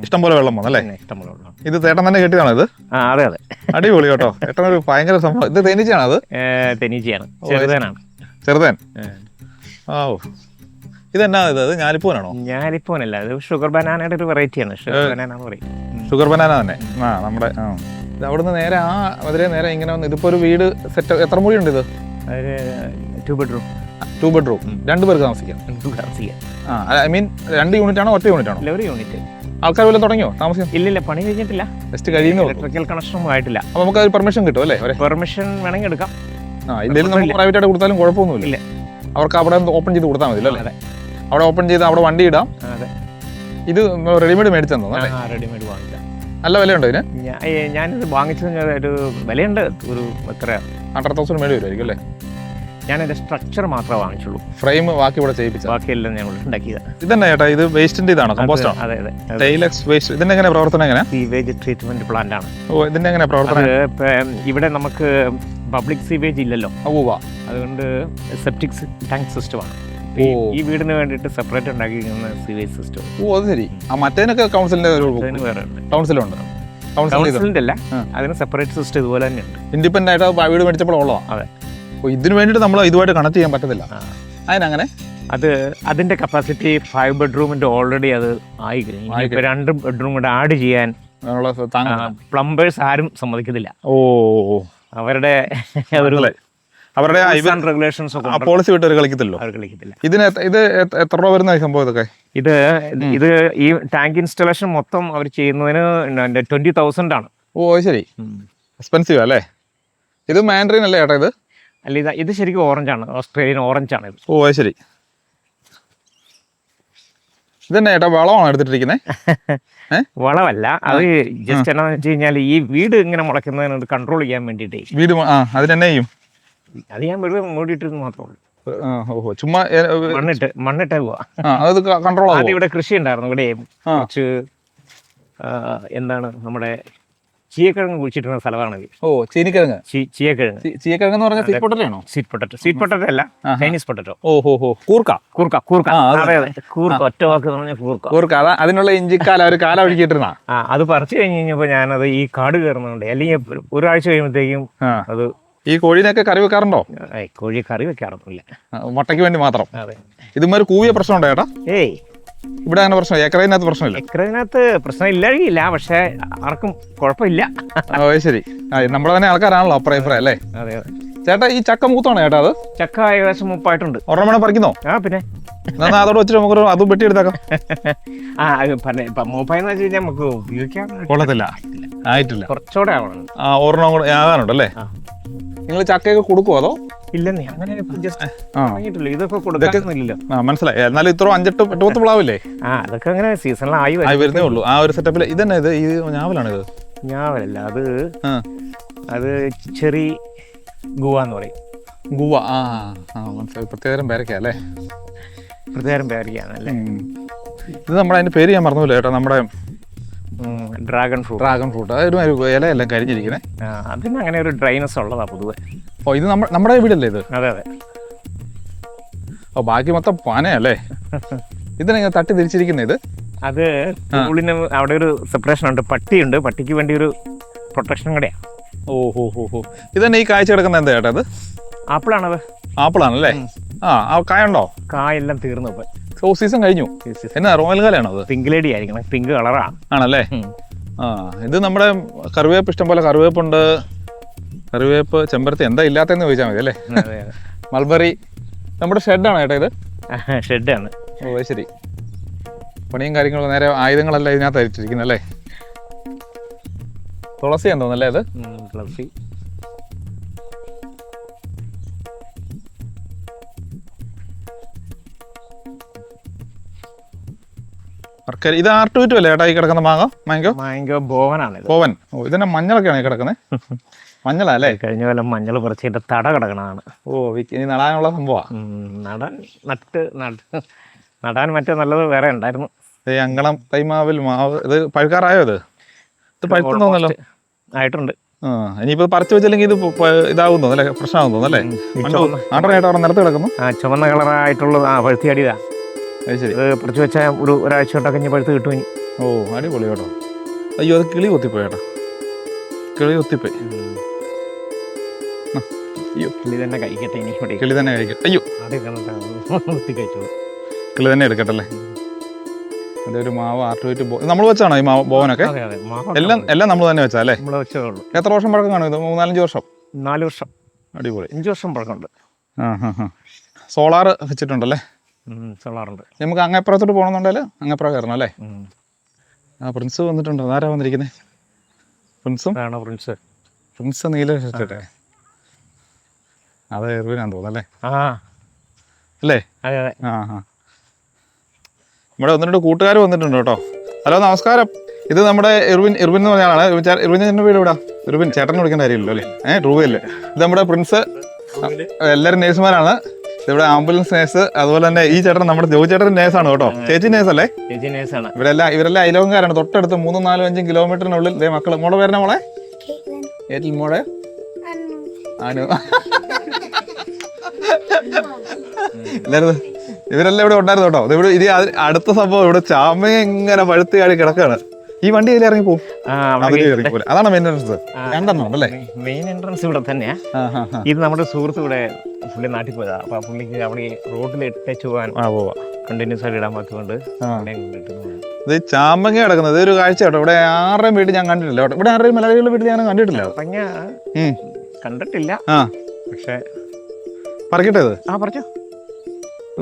ഇഷ്ടം പോലെ വെള്ളം വന്നല്ലേ? ഇഷ്ടംപോലെ ഉള്ളതാണ്. ഇത് തേട്ടൻ തന്നെ കെട്ടിയതാണോ ഇത്? അതെ അതെ. അടിപൊളി കേട്ടോ. ഏട്ടൻ ഒരു ഭയങ്കര സംഭവം. ഇത് തേനീച്ചയാണോ അത്? തേനീച്ചയാണ്. ചെറുതേനാണ്. ചെറുതേൻ. ആ ഓ ഇതെന്നാ ഇത്? ഇത് ഞാലിപ്പൂനാണോ ഞാലിപ്പോനല്ല ഇത് ഷുഗർ ബനാനയുടെ ഒരു വെറൈറ്റിയാണ്. ഷുഗർ ബനാന എന്ന് പറയും ഷുഗർ ബനാന തന്നെ. ആ നമ്മുടെ ആ. ഇത് അവിടുന്ന് നേരെ ആ അതിലെ നേരെ ഇങ്ങനെ വന്ന് ഇതിപ്പോ ഒരു വീട് സെറ്റ് എത്ര മുറിയുണ്ട് ഇത്? ടു ബെഡ്റൂം ടു ബെഡ്റൂം രണ്ടു പേർക്ക് താമസിക്കാം. താമസിക്കാം. ആ ഐ മീൻ രണ്ട് യൂണിറ്റ് ആണോ ഒറ്റ യൂണിറ്റ് ആണോ? ഒരു യൂണിറ്റ് ആൾക്കാർ വല്ലതും തുടങ്ങിയോ താമസിക്കാം ഇല്ലില്ല പണി കഴിഞ്ഞിട്ടില്ല. ജസ്റ്റ് കഴിയുന്നു ഇലക്ട്രിക്കൽ കണക്ഷനൊന്നും ആയിട്ടില്ല. അപ്പൊ നമുക്ക് അത് പെർമിഷൻ കിട്ടും അല്ലേ പെർമിഷൻ വേണമെങ്കിൽ എടുക്കാം. ആ ഇല്ലെങ്കിലും നമുക്ക് പ്രൈവറ്റ് ആയിട്ട് കൊടുത്താലും കുഴപ്പമൊന്നുമില്ല. ഇല്ല. അവർക്ക് അവിടെ ഓപ്പൺ ചെയ്ത് കൊടുത്താൽ മതി അല്ലേ? അവിടെ ഓപ്പൺ ചെയ്ത് അവിടെ വണ്ടി ഇടാം. ഇത് റെഡിമെയ്ഡ് മേടിച്ചെന്നോ റെഡിമെയ്ഡ് വാങ്ങിക്കാം നല്ല വിലയുണ്ടോ ഇതിന്? ഞാനിത് വാങ്ങിച്ചത് ഒരു വിലയുണ്ട് ഒരു എത്ര? ഹൺഡ്രഡ് തൗസൻഡ് മേടി വരുമായിരിക്കും അല്ലേ? ഞാൻ അതിന്റെ സ്ട്രക്ചർ മാത്രമേ വാങ്ങിച്ചുള്ളൂ. ഫ്രെയിം ബാക്കി ഇവിടെ ചെയ്യിപ്പിച്ചു ബാക്കിയെല്ലാം ഞങ്ങൾ ഉണ്ടാക്കിയത്. ഇതന്നെ ചേട്ടാ ഇത് വേസ്റ്റിന്റെ ഇതാണോ? കമ്പോസ്റ്റ് അതെ അതെ ടൈലക്സ് വേസ്റ്റ് ഇതിന്റെ എങ്ങനെ പ്രവർത്തനം എങ്ങനെ സീവേജ് ട്രീറ്റ്മെന്റ് പ്ലാന്റ് ആണ്. ഓ ഇതിന്റെ എങ്ങനെ പ്രവർത്തനം? ഇവിടെ നമുക്ക് പബ്ലിക് സീവേജ് ഇല്ലല്ലോ. അതുകൊണ്ട് സെപ്റ്റിക്സ് ടാങ്ക് സിസ്റ്റമാണ് ഈ ഈ വീടിന് വേണ്ടിയിട്ട് സെപ്പറേറ്റ് ഉണ്ടാക്കിയിരിക്കുന്ന സീവേജ് സിസ്റ്റം ഓ അത് ശരി. ആ മറ്റേനൊക്കെ കൗൺസിലിന്റെ കൗൺസിലുണ്ട് കൗൺസിലിന്റെ അല്ല അതിന് സെപ്പറേറ്റ് സിസ്റ്റം ഇതുപോലെ തന്നെ ഉണ്ട്. ഇൻഡിപെൻഡന്റ് ആയിട്ട് വീട് മേടിച്ചപ്പോൾ ഉള്ളതാണ് അതെ. അപ്പോൾ ഇതിന് വേണ്ടിയിട്ട് നമ്മൾ ഇതുമായിട്ട് കണക്ട് ചെയ്യാൻ പറ്റത്തില്ല. അതിനങ്ങനെ? അത് അതിന്റെ കപ്പാസിറ്റി ഫൈവ് ബെഡ്റൂമിന്റെ ഓൾറെഡി അത് ആയി കഴിഞ്ഞു. രണ്ട് ബെഡ്റൂം കൂടെ ആഡ് ചെയ്യാൻ പ്ലംബേഴ്സ് ആരും സമ്മതിക്കത്തില്ല. ഓ. അവരുടെ ഒരു അവരുടെ റെഗുലേഷൻസ് പോളിസി വിട്ട് കളിക്കത്തില്ലോ അവർ കളിക്കത്തില്ല. ഇതിന് ഇത് എത്ര- രൂപ വരുന്ന സംഭവം ഇതൊക്കെ? ഇത് ഇത് ഈ ടാങ്ക് ഇൻസ്റ്റലേഷൻ മൊത്തം അവർ ചെയ്യുന്നതിന് ട്വന്റി തൗസൻഡ് ആണ്. ഓ ശരി. എക്സ്പെൻസീവ് അല്ലേ? ഇത് മാൻഡ്രീൻ അല്ലേ ചേട്ടാ ഇത്? അല്ല ഇത് ഇത് ശരിക്കും ഓറഞ്ച് ആണ്. ഓസ്ട്രേലിയൻ ഓറഞ്ച് ആണ് ഇത്. ഓ ശരി. ഇതന്നെ ഏട്ടാ വളമാണ് എടുത്തിട്ടിരിക്കുന്നത് (laughs) വളമല്ല അത് ജസ്റ്റ് എന്നാന്ന് വെച്ച് കഴിഞ്ഞാൽ ഈ വീട് ഇങ്ങനെ മുളയ്ക്കുന്നതിന് കൺട്രോൾ ചെയ്യാൻ വേണ്ടിയിട്ടേ. വീട് ആ അതിനെന്നെ ചെയ്യും? അത് ഞാൻ വെറുതെ മൂടിയിട്ടിരുന്നു മാത്രമേ ഉള്ളൂ. ചുമ്മാ മണ്ണിട്ട് മണ്ണിട്ടേ അത് കൺട്രോൾ ആദ്യം ഇവിടെ കൃഷി ഉണ്ടായിരുന്നു ഇവിടെ. കുറച്ച് എന്താണ് നമ്മുടെ ചീയക്കിഴങ്ങ് കുഴിച്ചിട്ടുള്ള സ്ഥലമാണ് ഓ ചീനിക്കിഴങ്ങ്? ചീയക്കിഴങ്ങ്. ചീ- എന്ന് പറഞ്ഞാൽ sweet potato sweet potato sweet potato അല്ല ചൈനീസ് പൊട്ടറ്റോ ഓ ഹോ ഹോ. കൂർക്ക? കൂർക്ക കൂർക്ക. കൂർക്ക ഒറ്റ വാക്ക് പറഞ്ഞാൽ കൂർക്ക. കൂർക്ക അതാ അതിനുള്ള ഇഞ്ചിക്കാല ഒരു കാല ഒഴുക്കിയിട്ടിരുന്ന? ആ അത് പറിച്ചു കഴിഞ്ഞ് കഴിഞ്ഞപ്പോൾ ഞാനത് ഈ കാട് കയറുന്നുണ്ട് അല്ലെങ്കിൽ ഒരാഴ്ച കഴിയുമ്പോഴത്തേക്കും അത് ഈ കോഴിനൊക്കെ കറി വെക്കാറുണ്ടോ? കോഴി കറി വെക്കാറൊന്നുമില്ല. മുട്ടയ്ക്ക് വേണ്ടി മാത്രം. ഇതുമാതിരി കൂവിയ പ്രശ്നമുണ്ടോ ചേട്ടാ? ഏയ് ഇവിടെ അങ്ങനെ പ്രശ്നം ഏക്കറതിനകത്ത് പ്രശ്നമില്ല. എക്കറിനകത്ത് പ്രശ്നം ഇല്ലായിരിക്കില്ല പക്ഷെ ആർക്കും കുഴപ്പമില്ല. ഓ ശരി. നമ്മൾ തന്നെ ആൾക്കാരാണല്ലോ അപ്പുറം ഇപ്പുറം അല്ലേ? അതെ അതെ. ചേട്ടാ ഈ ചക്ക മൂത്താണ് ചേട്ടാ അത്? ചക്ക ഏകദേശം മുപ്പായിട്ടുണ്ട്. ഒരെണ്ണം പറിക്കുന്നോ? ആ പിന്നെ. എന്നാ അതോട് വെച്ചിട്ട് നമുക്ക് അതും വെട്ടിയെടുത്തേക്കാം. ആ മൂപ്പായെന്ന് വെച്ച് കഴിഞ്ഞാൽ നമുക്ക് ഉപയോഗിക്കാൻ കൊള്ളത്തില്ല. ആയിട്ടില്ല. കുറച്ചുകൂടെ ആവണം. ആ ഒരെണ്ണം കൂടെ ആകാനുണ്ടല്ലേ നിങ്ങൾ ചക്കയൊക്കെ കൊടുക്കുമോ അതോ? ഇല്ലെന്നേ. അങ്ങനെ ജസ്റ്റ് ആ. ഇതൊക്കെ കൊടുക്കാനൊന്നുമില്ലല്ലോ ആ മനസ്സിലായി. എന്നാലും ഇത്ര അഞ്ചെട്ട് എട്ട് പത്ത് പ്ലാവില്ലേ? ആ അതൊക്കെ അങ്ങനെ സീസണിലായി ആയി വരുന്നേ ഉള്ളൂ. ആ ഒരു സെറ്റപ്പിൽ ഇതന്നെ ഇത്? ഈ ഞാവലാണ് ഇത്? ഞാവലല്ല അത് അത് ചെറി ഗുവ എന്ന് പറയും. ഗുവ. ആ ആ മനസ്സിലായി. പ്രത്യേകം പേരക്കല്ലേ പ്രത്യേകം പേരിക്കാണ് അല്ലേ ഇത് നമ്മുടെ അതിന്റെ പേര് ഞാൻ മറന്നുമില്ല ചേട്ടാ നമ്മുടെ ഡ്രാഗൺ ഫ്രൂട്ട് ഡ്രാഗൺ ഫ്രൂട്ട് അതൊരു ഇലയെല്ലാം കരിഞ്ഞിരിക്കണേ. അതിന് അങ്ങനെ ഒരു ഡ്രൈനസ് ഉള്ളതാ പൊതുവെ. ഓ ഇത് നമ്മ നമ്മുടെ വീടല്ലേ ഇത്? അതെ അതെ. ഓ ബാക്കി മൊത്തം പാനയല്ലേ? ഇതിനെ തട്ടി തിരിച്ചിരിക്കുന്ന ഇത്? അത് സ്കൂളിന് അവിടെ ഒരു സെപ്പറേഷൻ ഉണ്ട്. പട്ടിയുണ്ട്. പട്ടിക്ക് വേണ്ടി ഒരു പ്രൊട്ടക്ഷൻ കൂടെയാണ് ഓ ഹോ ഹോ ഹോ. ഇതന്നെ ഈ കാഴ്ച കിടക്കുന്ന എന്താ ചേട്ടാ അത് ആപ്പിളാണത്. ആപ്പിളാണല്ലേ? ആ ആ കായുണ്ടോ? കായെല്ലാം തീർന്നു ഇപ്പൊ. ഓ സീസൺ കഴിഞ്ഞു. എന്നാ റോയൽ കാലാണോ അത്? പിങ്ക് ലേഡി ആയിരിക്കണം. പിങ്ക് കളറാ ആണല്ലേ? ആ ഇത് നമ്മുടെ കറിവേപ്പ് ഇഷ്ടം പോലെ കറിവേപ്പുണ്ട്. കറിവേപ്പ് ചെമ്പരത്തി എന്താ ഇല്ലാത്തതെന്ന് ചോദിച്ചാൽ മതി അല്ലേ? (laughs) മൾബറി. നമ്മുടെ ഷെഡാണ് ചേട്ടാ ഇത്? ഷെഡാണ് ഓ ശരി. പണിയും കാര്യങ്ങളും നേരെ ആയുധങ്ങളെല്ലാം ഇതിനകത്ത് അരിച്ചിരിക്കുന്നത് അല്ലേ? തുളസിയാന്ന് തോന്നുന്നല്ലേ അത്? തുളസി. മർക്കര ഇത് ആർട്ട് ടു അല്ലേ ചേട്ടാ ഈ കിടക്കുന്ന മാങ്ങോ മാങ്കോ? മാങ്കോ ബോവനാണ് ബോവൻ. ഓ ഇതിന്റെ മഞ്ഞളൊക്കെയാണ് ഈ കിടക്കുന്നത് മഞ്ഞളാ അല്ലേ? കഴിഞ്ഞ കൊല്ലം മഞ്ഞൾ പറിച്ചിട്ട് തട കിടക്കണതാണ്. ഓ ഇനി നടാനുള്ള സംഭവമാണ് നടാൻ നട്ട് നട്ട് നടാൻ മറ്റേ നല്ലത് വേറെ ഉണ്ടായിരുന്നു. ഈ അങ്കണം തൈമാവിൽ മാവ്. ഇത് പഴുക്കാറായോ ഇത്? ഇത് പഴുത്തു തോന്നല്ലോ ആയിട്ടുണ്ട്. ആ ഇനിയിപ്പോ പറിച്ചു വെച്ചില്ലെങ്കിൽ ഇത് ഇതാവുന്നു ഇതാവും തോന്നല്ലേ പ്രശ്നമാകും തോന്നല്ലേ ഈ മണ്ണ് ചുവന്ന അവിടെ നിലത്ത് കിടക്കുന്നു? ആ ചുവന്ന കളറായിട്ടുള്ളത് ആ പഴുത്തി പറിച്ചു വെച്ചാൽ ഒരു ഒരാഴ്ച തൊട്ടൊക്കെ ഇനി പഴുത്ത് കിട്ടും ഇനി. ഓ അടിപൊളി കേട്ടോ. അയ്യോ അത് കിളി കൊത്തിപ്പോയി ചേട്ടാ കിളി കൊത്തിപ്പോയി. അയ്യോ. കിളി തന്നെ കഴിക്കട്ടെ ഇനി ഇവിടെ കിളി തന്നെ കഴിക്കട്ടെ അയ്യോ. കഴിച്ചോളൂ. കിളി തന്നെ എടുക്കട്ടല്ലേ? അതൊരു മാവ് ആർട്ടുവേറ്റ് ബോ നമ്മൾ വെച്ചാണോ ഈ മാവ് ബോവനൊക്കെ? എല്ലാം എല്ലാം നമ്മൾ തന്നെ വെച്ചാ അല്ലേ? എത്ര വർഷം പഴക്കം കാണും ഇത്? മൂന്നാലഞ്ച് വർഷം? നാല് വർഷം. അടിപൊളി. അഞ്ച് വർഷം പഴക്കമുണ്ട്. ആ ഹാ ഹാ. സോളാർ വെച്ചിട്ടുണ്ടല്ലേ? സോളാറുണ്ട് നമുക്ക് അങ്ങേപ്പുറത്തോട്ട് പോകണമെന്നുണ്ടെങ്കിൽ അങ്ങേപ്പുറം കയറണം അല്ലേ? ആ പ്രിൻസ് വന്നിട്ടുണ്ട്. ആരാ വന്നിരിക്കുന്നത് പ്രിൻസും? ആണോ പ്രിൻസ്? പ്രിൻസ് നീല ഷർട്ടേ അതെ എറിവിനാന്ന് തോന്നുന്നല്ലേ ആ. അല്ലേ? അതെ അതെ. ആ ആ. നമ്മുടെ ഒന്ന് രണ്ട് കൂട്ടുകാർ വന്നിട്ടുണ്ട് കേട്ടോ. ഹലോ നമസ്കാരം. ഇത് നമ്മുടെ ഇർവിൻ ഇർവിൻ എന്ന് പറഞ്ഞ ആളാണ്. ഇർവിൻ ഇർവിൻ ചേട്ടന്റെ വീട് ഇവിടെ ഇർവിൻ ചേട്ടനെ വിളിക്കേണ്ട കാര്യമില്ലല്ലോ അല്ലേ? ഏഹ് ട്രൂവല്ലേ ഇത് നമ്മുടെ പ്രിൻസ് എല്ലാവരും നേഴ്സുമാരാണ്. ഇവിടെ ആംബുലൻസ് നേഴ്സ് അതുപോലെ തന്നെ ഈ ചേട്ടൻ നമ്മുടെ ജോ ചേട്ടൻ നേഴ്സാണ് കേട്ടോ. ചേച്ചി നേഴ്സ് അല്ലേ ചേച്ചി നേഴ്സാണ്. ഇവരെല്ലാം ഇവരെല്ലാം അയലോകാരാണ് തൊട്ടടുത്ത് മൂന്നും നാലും അഞ്ചും കിലോമീറ്ററിനുള്ളിൽ ദേ മക്കൾ മോളെ പേരണ മോളെ? ഏറ്റിൽ മോളെ? അനു. എല്ലാരും ഇവരെല്ലാം ഇവിടെ ഉണ്ടായിരുന്നു കേട്ടോ. ഇവിടെ ഇനി അടുത്ത സംഭവം ഇവിടെ ചാമ ഇങ്ങനെ പഴുത്തി കാടി കിടക്കാണ്. ഈ വണ്ടി അതിൽ ഇറങ്ങി പോകും അതാണ് മെയിൻ എൻട്രൻസ് രണ്ടെണ്ണം മെയിൻ എൻട്രൻസ് ഇവിടെ തന്നെയാ. ഇത് നമ്മുടെ സുഹൃത്ത് ഇവിടെ പുള്ളി നാട്ടിൽ പോയതാ. അപ്പൊ പുള്ളിക്ക് അവിടെ റോഡിൽ ഇട്ടേച്ച് പോകാൻ പോവാ. കണ്ടിന്യൂസ് ആയിട്ട് ഇടാൻ. അവിടെ ഇത് ചാമ്പങ്ങ കിടക്കുന്നത് ഇതൊരു കാഴ്ച കേട്ടോ. ഇവിടെ ആരുടെയും വീട്ടിൽ ഞാൻ കണ്ടിട്ടില്ല. ഇവിടെ ആരുടെയും മലയാളികളുടെ വീട്ടിൽ ഞാൻ കണ്ടിട്ടില്ല. കണ്ടിട്ടില്ല. പക്ഷേ പറിക്കട്ടെ ഇത്? ആ പറഞ്ഞോ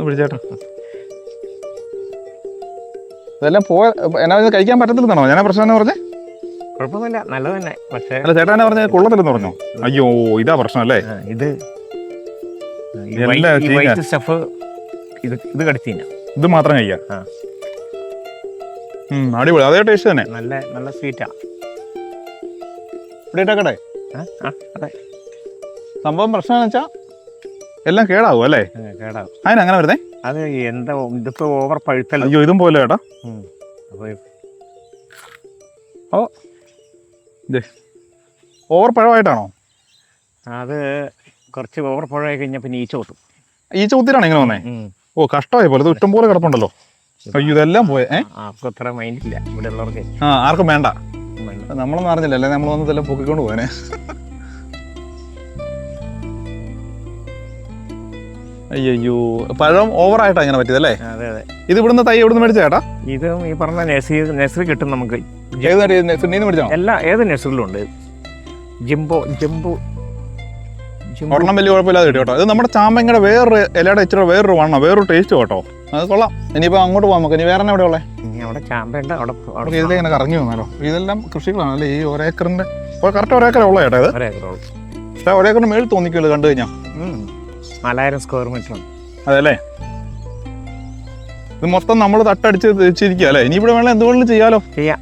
പിടിച്ചേട്ടാ ഇതെല്ലാം പോയ എന്നാ ഇത് കഴിക്കാൻ പറ്റത്തില്ലെന്നാണോ? ഞാൻ പ്രശ്നം എന്നാ പറഞ്ഞേ? കുഴപ്പമൊന്നുമില്ല. നല്ലത് തന്നെ. പക്ഷേ അല്ല ചേട്ടാ എന്നാ പറഞ്ഞ? കൊള്ളത്തില്ലെന്ന് പറഞ്ഞു? അയ്യോ ഇതാ പ്രശ്നം അല്ലേ? ഇത് സ്റ്റഫ് ഇത് ഇത് കടിച്ചീഞ്ഞ ഇത് മാത്രം കഴിക്കാം അടിപൊളി. അതേ ടേസ്റ്റ് തന്നെ. നല്ല നല്ല സ്വീറ്റാ ഇവിടെ ഇട്ടേക്കട്ടെ? സംഭവം പ്രശ്നം വെച്ചാൽ എല്ലാം കേടാവും അല്ലേ? കേടാവും. അതിനങ്ങനെ വരുന്നേ? അത് എന്താ ഇതിപ്പോ ഓവർ പഴുത്തല്ല. അയ്യോ ഇതും പോലെ ചേട്ടാ ഓ. ഓവർ പഴമായിട്ടാണോ? അത് കുറച്ച് ഓവർ പഴമായി കഴിഞ്ഞാൽ പിന്നെ ഈച്ച കൊത്തും. ഈ ചൂത്തിനാണ് ഇങ്ങനെ വന്നേ? ഓ കഷ്ടമായി പോലെ. ഇത് ഇഷ്ടം പോലെ കിടപ്പുണ്ടല്ലോ. അയ്യോ ഇതെല്ലാം പോയെ. ആർക്കും അത്ര മൈൻഡില്ല ഇവിടെ ഉള്ളവർക്ക് ആ ആർക്കും വേണ്ട. വേണ്ട. നമ്മളൊന്നും അറിഞ്ഞില്ല അല്ലേ നമ്മൾ വന്നതെല്ലാം പൊക്കിക്കൊണ്ട് പോയനെ. അയ്യോ പഴം ഓവറായിട്ടാ അങ്ങനെ പറ്റിയതല്ലേ? അതെ അതെ. ഇത് ഇവിടുന്ന് തൈ ഇവിടുന്ന് മേടിച്ച ചേട്ടാ ഇത് ഈ പറഞ്ഞ നഴ്സറി നഴ്സറി കിട്ടും നമുക്ക്. ഏത് എല്ലാ ഏത് നഴ്സറിയിലും ഉണ്ട്. ജിംബോ ജിംബു ഒരെണ്ണം വലിയ കുഴപ്പമില്ലാതെ കിട്ടി കേട്ടോ. ഇത് നമ്മുടെ ചാമ്പങ്ങയുടെ വേറൊരു ഇലയുടെ ഇച്ചിരി വേറൊരു വണ്ണം വേറൊരു ടേസ്റ്റ് കേട്ടോ. അത് കൊള്ളാം. ഇനിയിപ്പോൾ അങ്ങോട്ട് പോകാം നമുക്ക്. ഇനി വേറെ എവിടെ ഉള്ളത് ഇനി അവിടെ ചാമ്പയുണ്ട് അവിടെ ഇങ്ങനെ കറങ്ങി വന്നാലോ ഇതെല്ലാം കൃഷികളാണ് അല്ലേ? ഈ ഒരേക്കറിന്റെ കറക്റ്റ് ഒരേക്കറേ ഉള്ളൂ ചേട്ടാ ഇത്. ഒരു ഏക്കറോളം പക്ഷേ ഒരേക്കറിന് മേളിൽ തോന്നിക്കുമല്ലോ കണ്ടു കഴിഞ്ഞാൽ. നാലായിരം സ്ക്വയർ മീറ്റർ. അതല്ലേ? ഇത് മൊത്തം നമ്മൾ തട്ടടിച്ച് വെച്ചിരിക്കുക അല്ലേ? ഇനി ഇവിടെ വേണം എന്തുകൊണ്ടും ചെയ്യാലോ? ചെയ്യാം.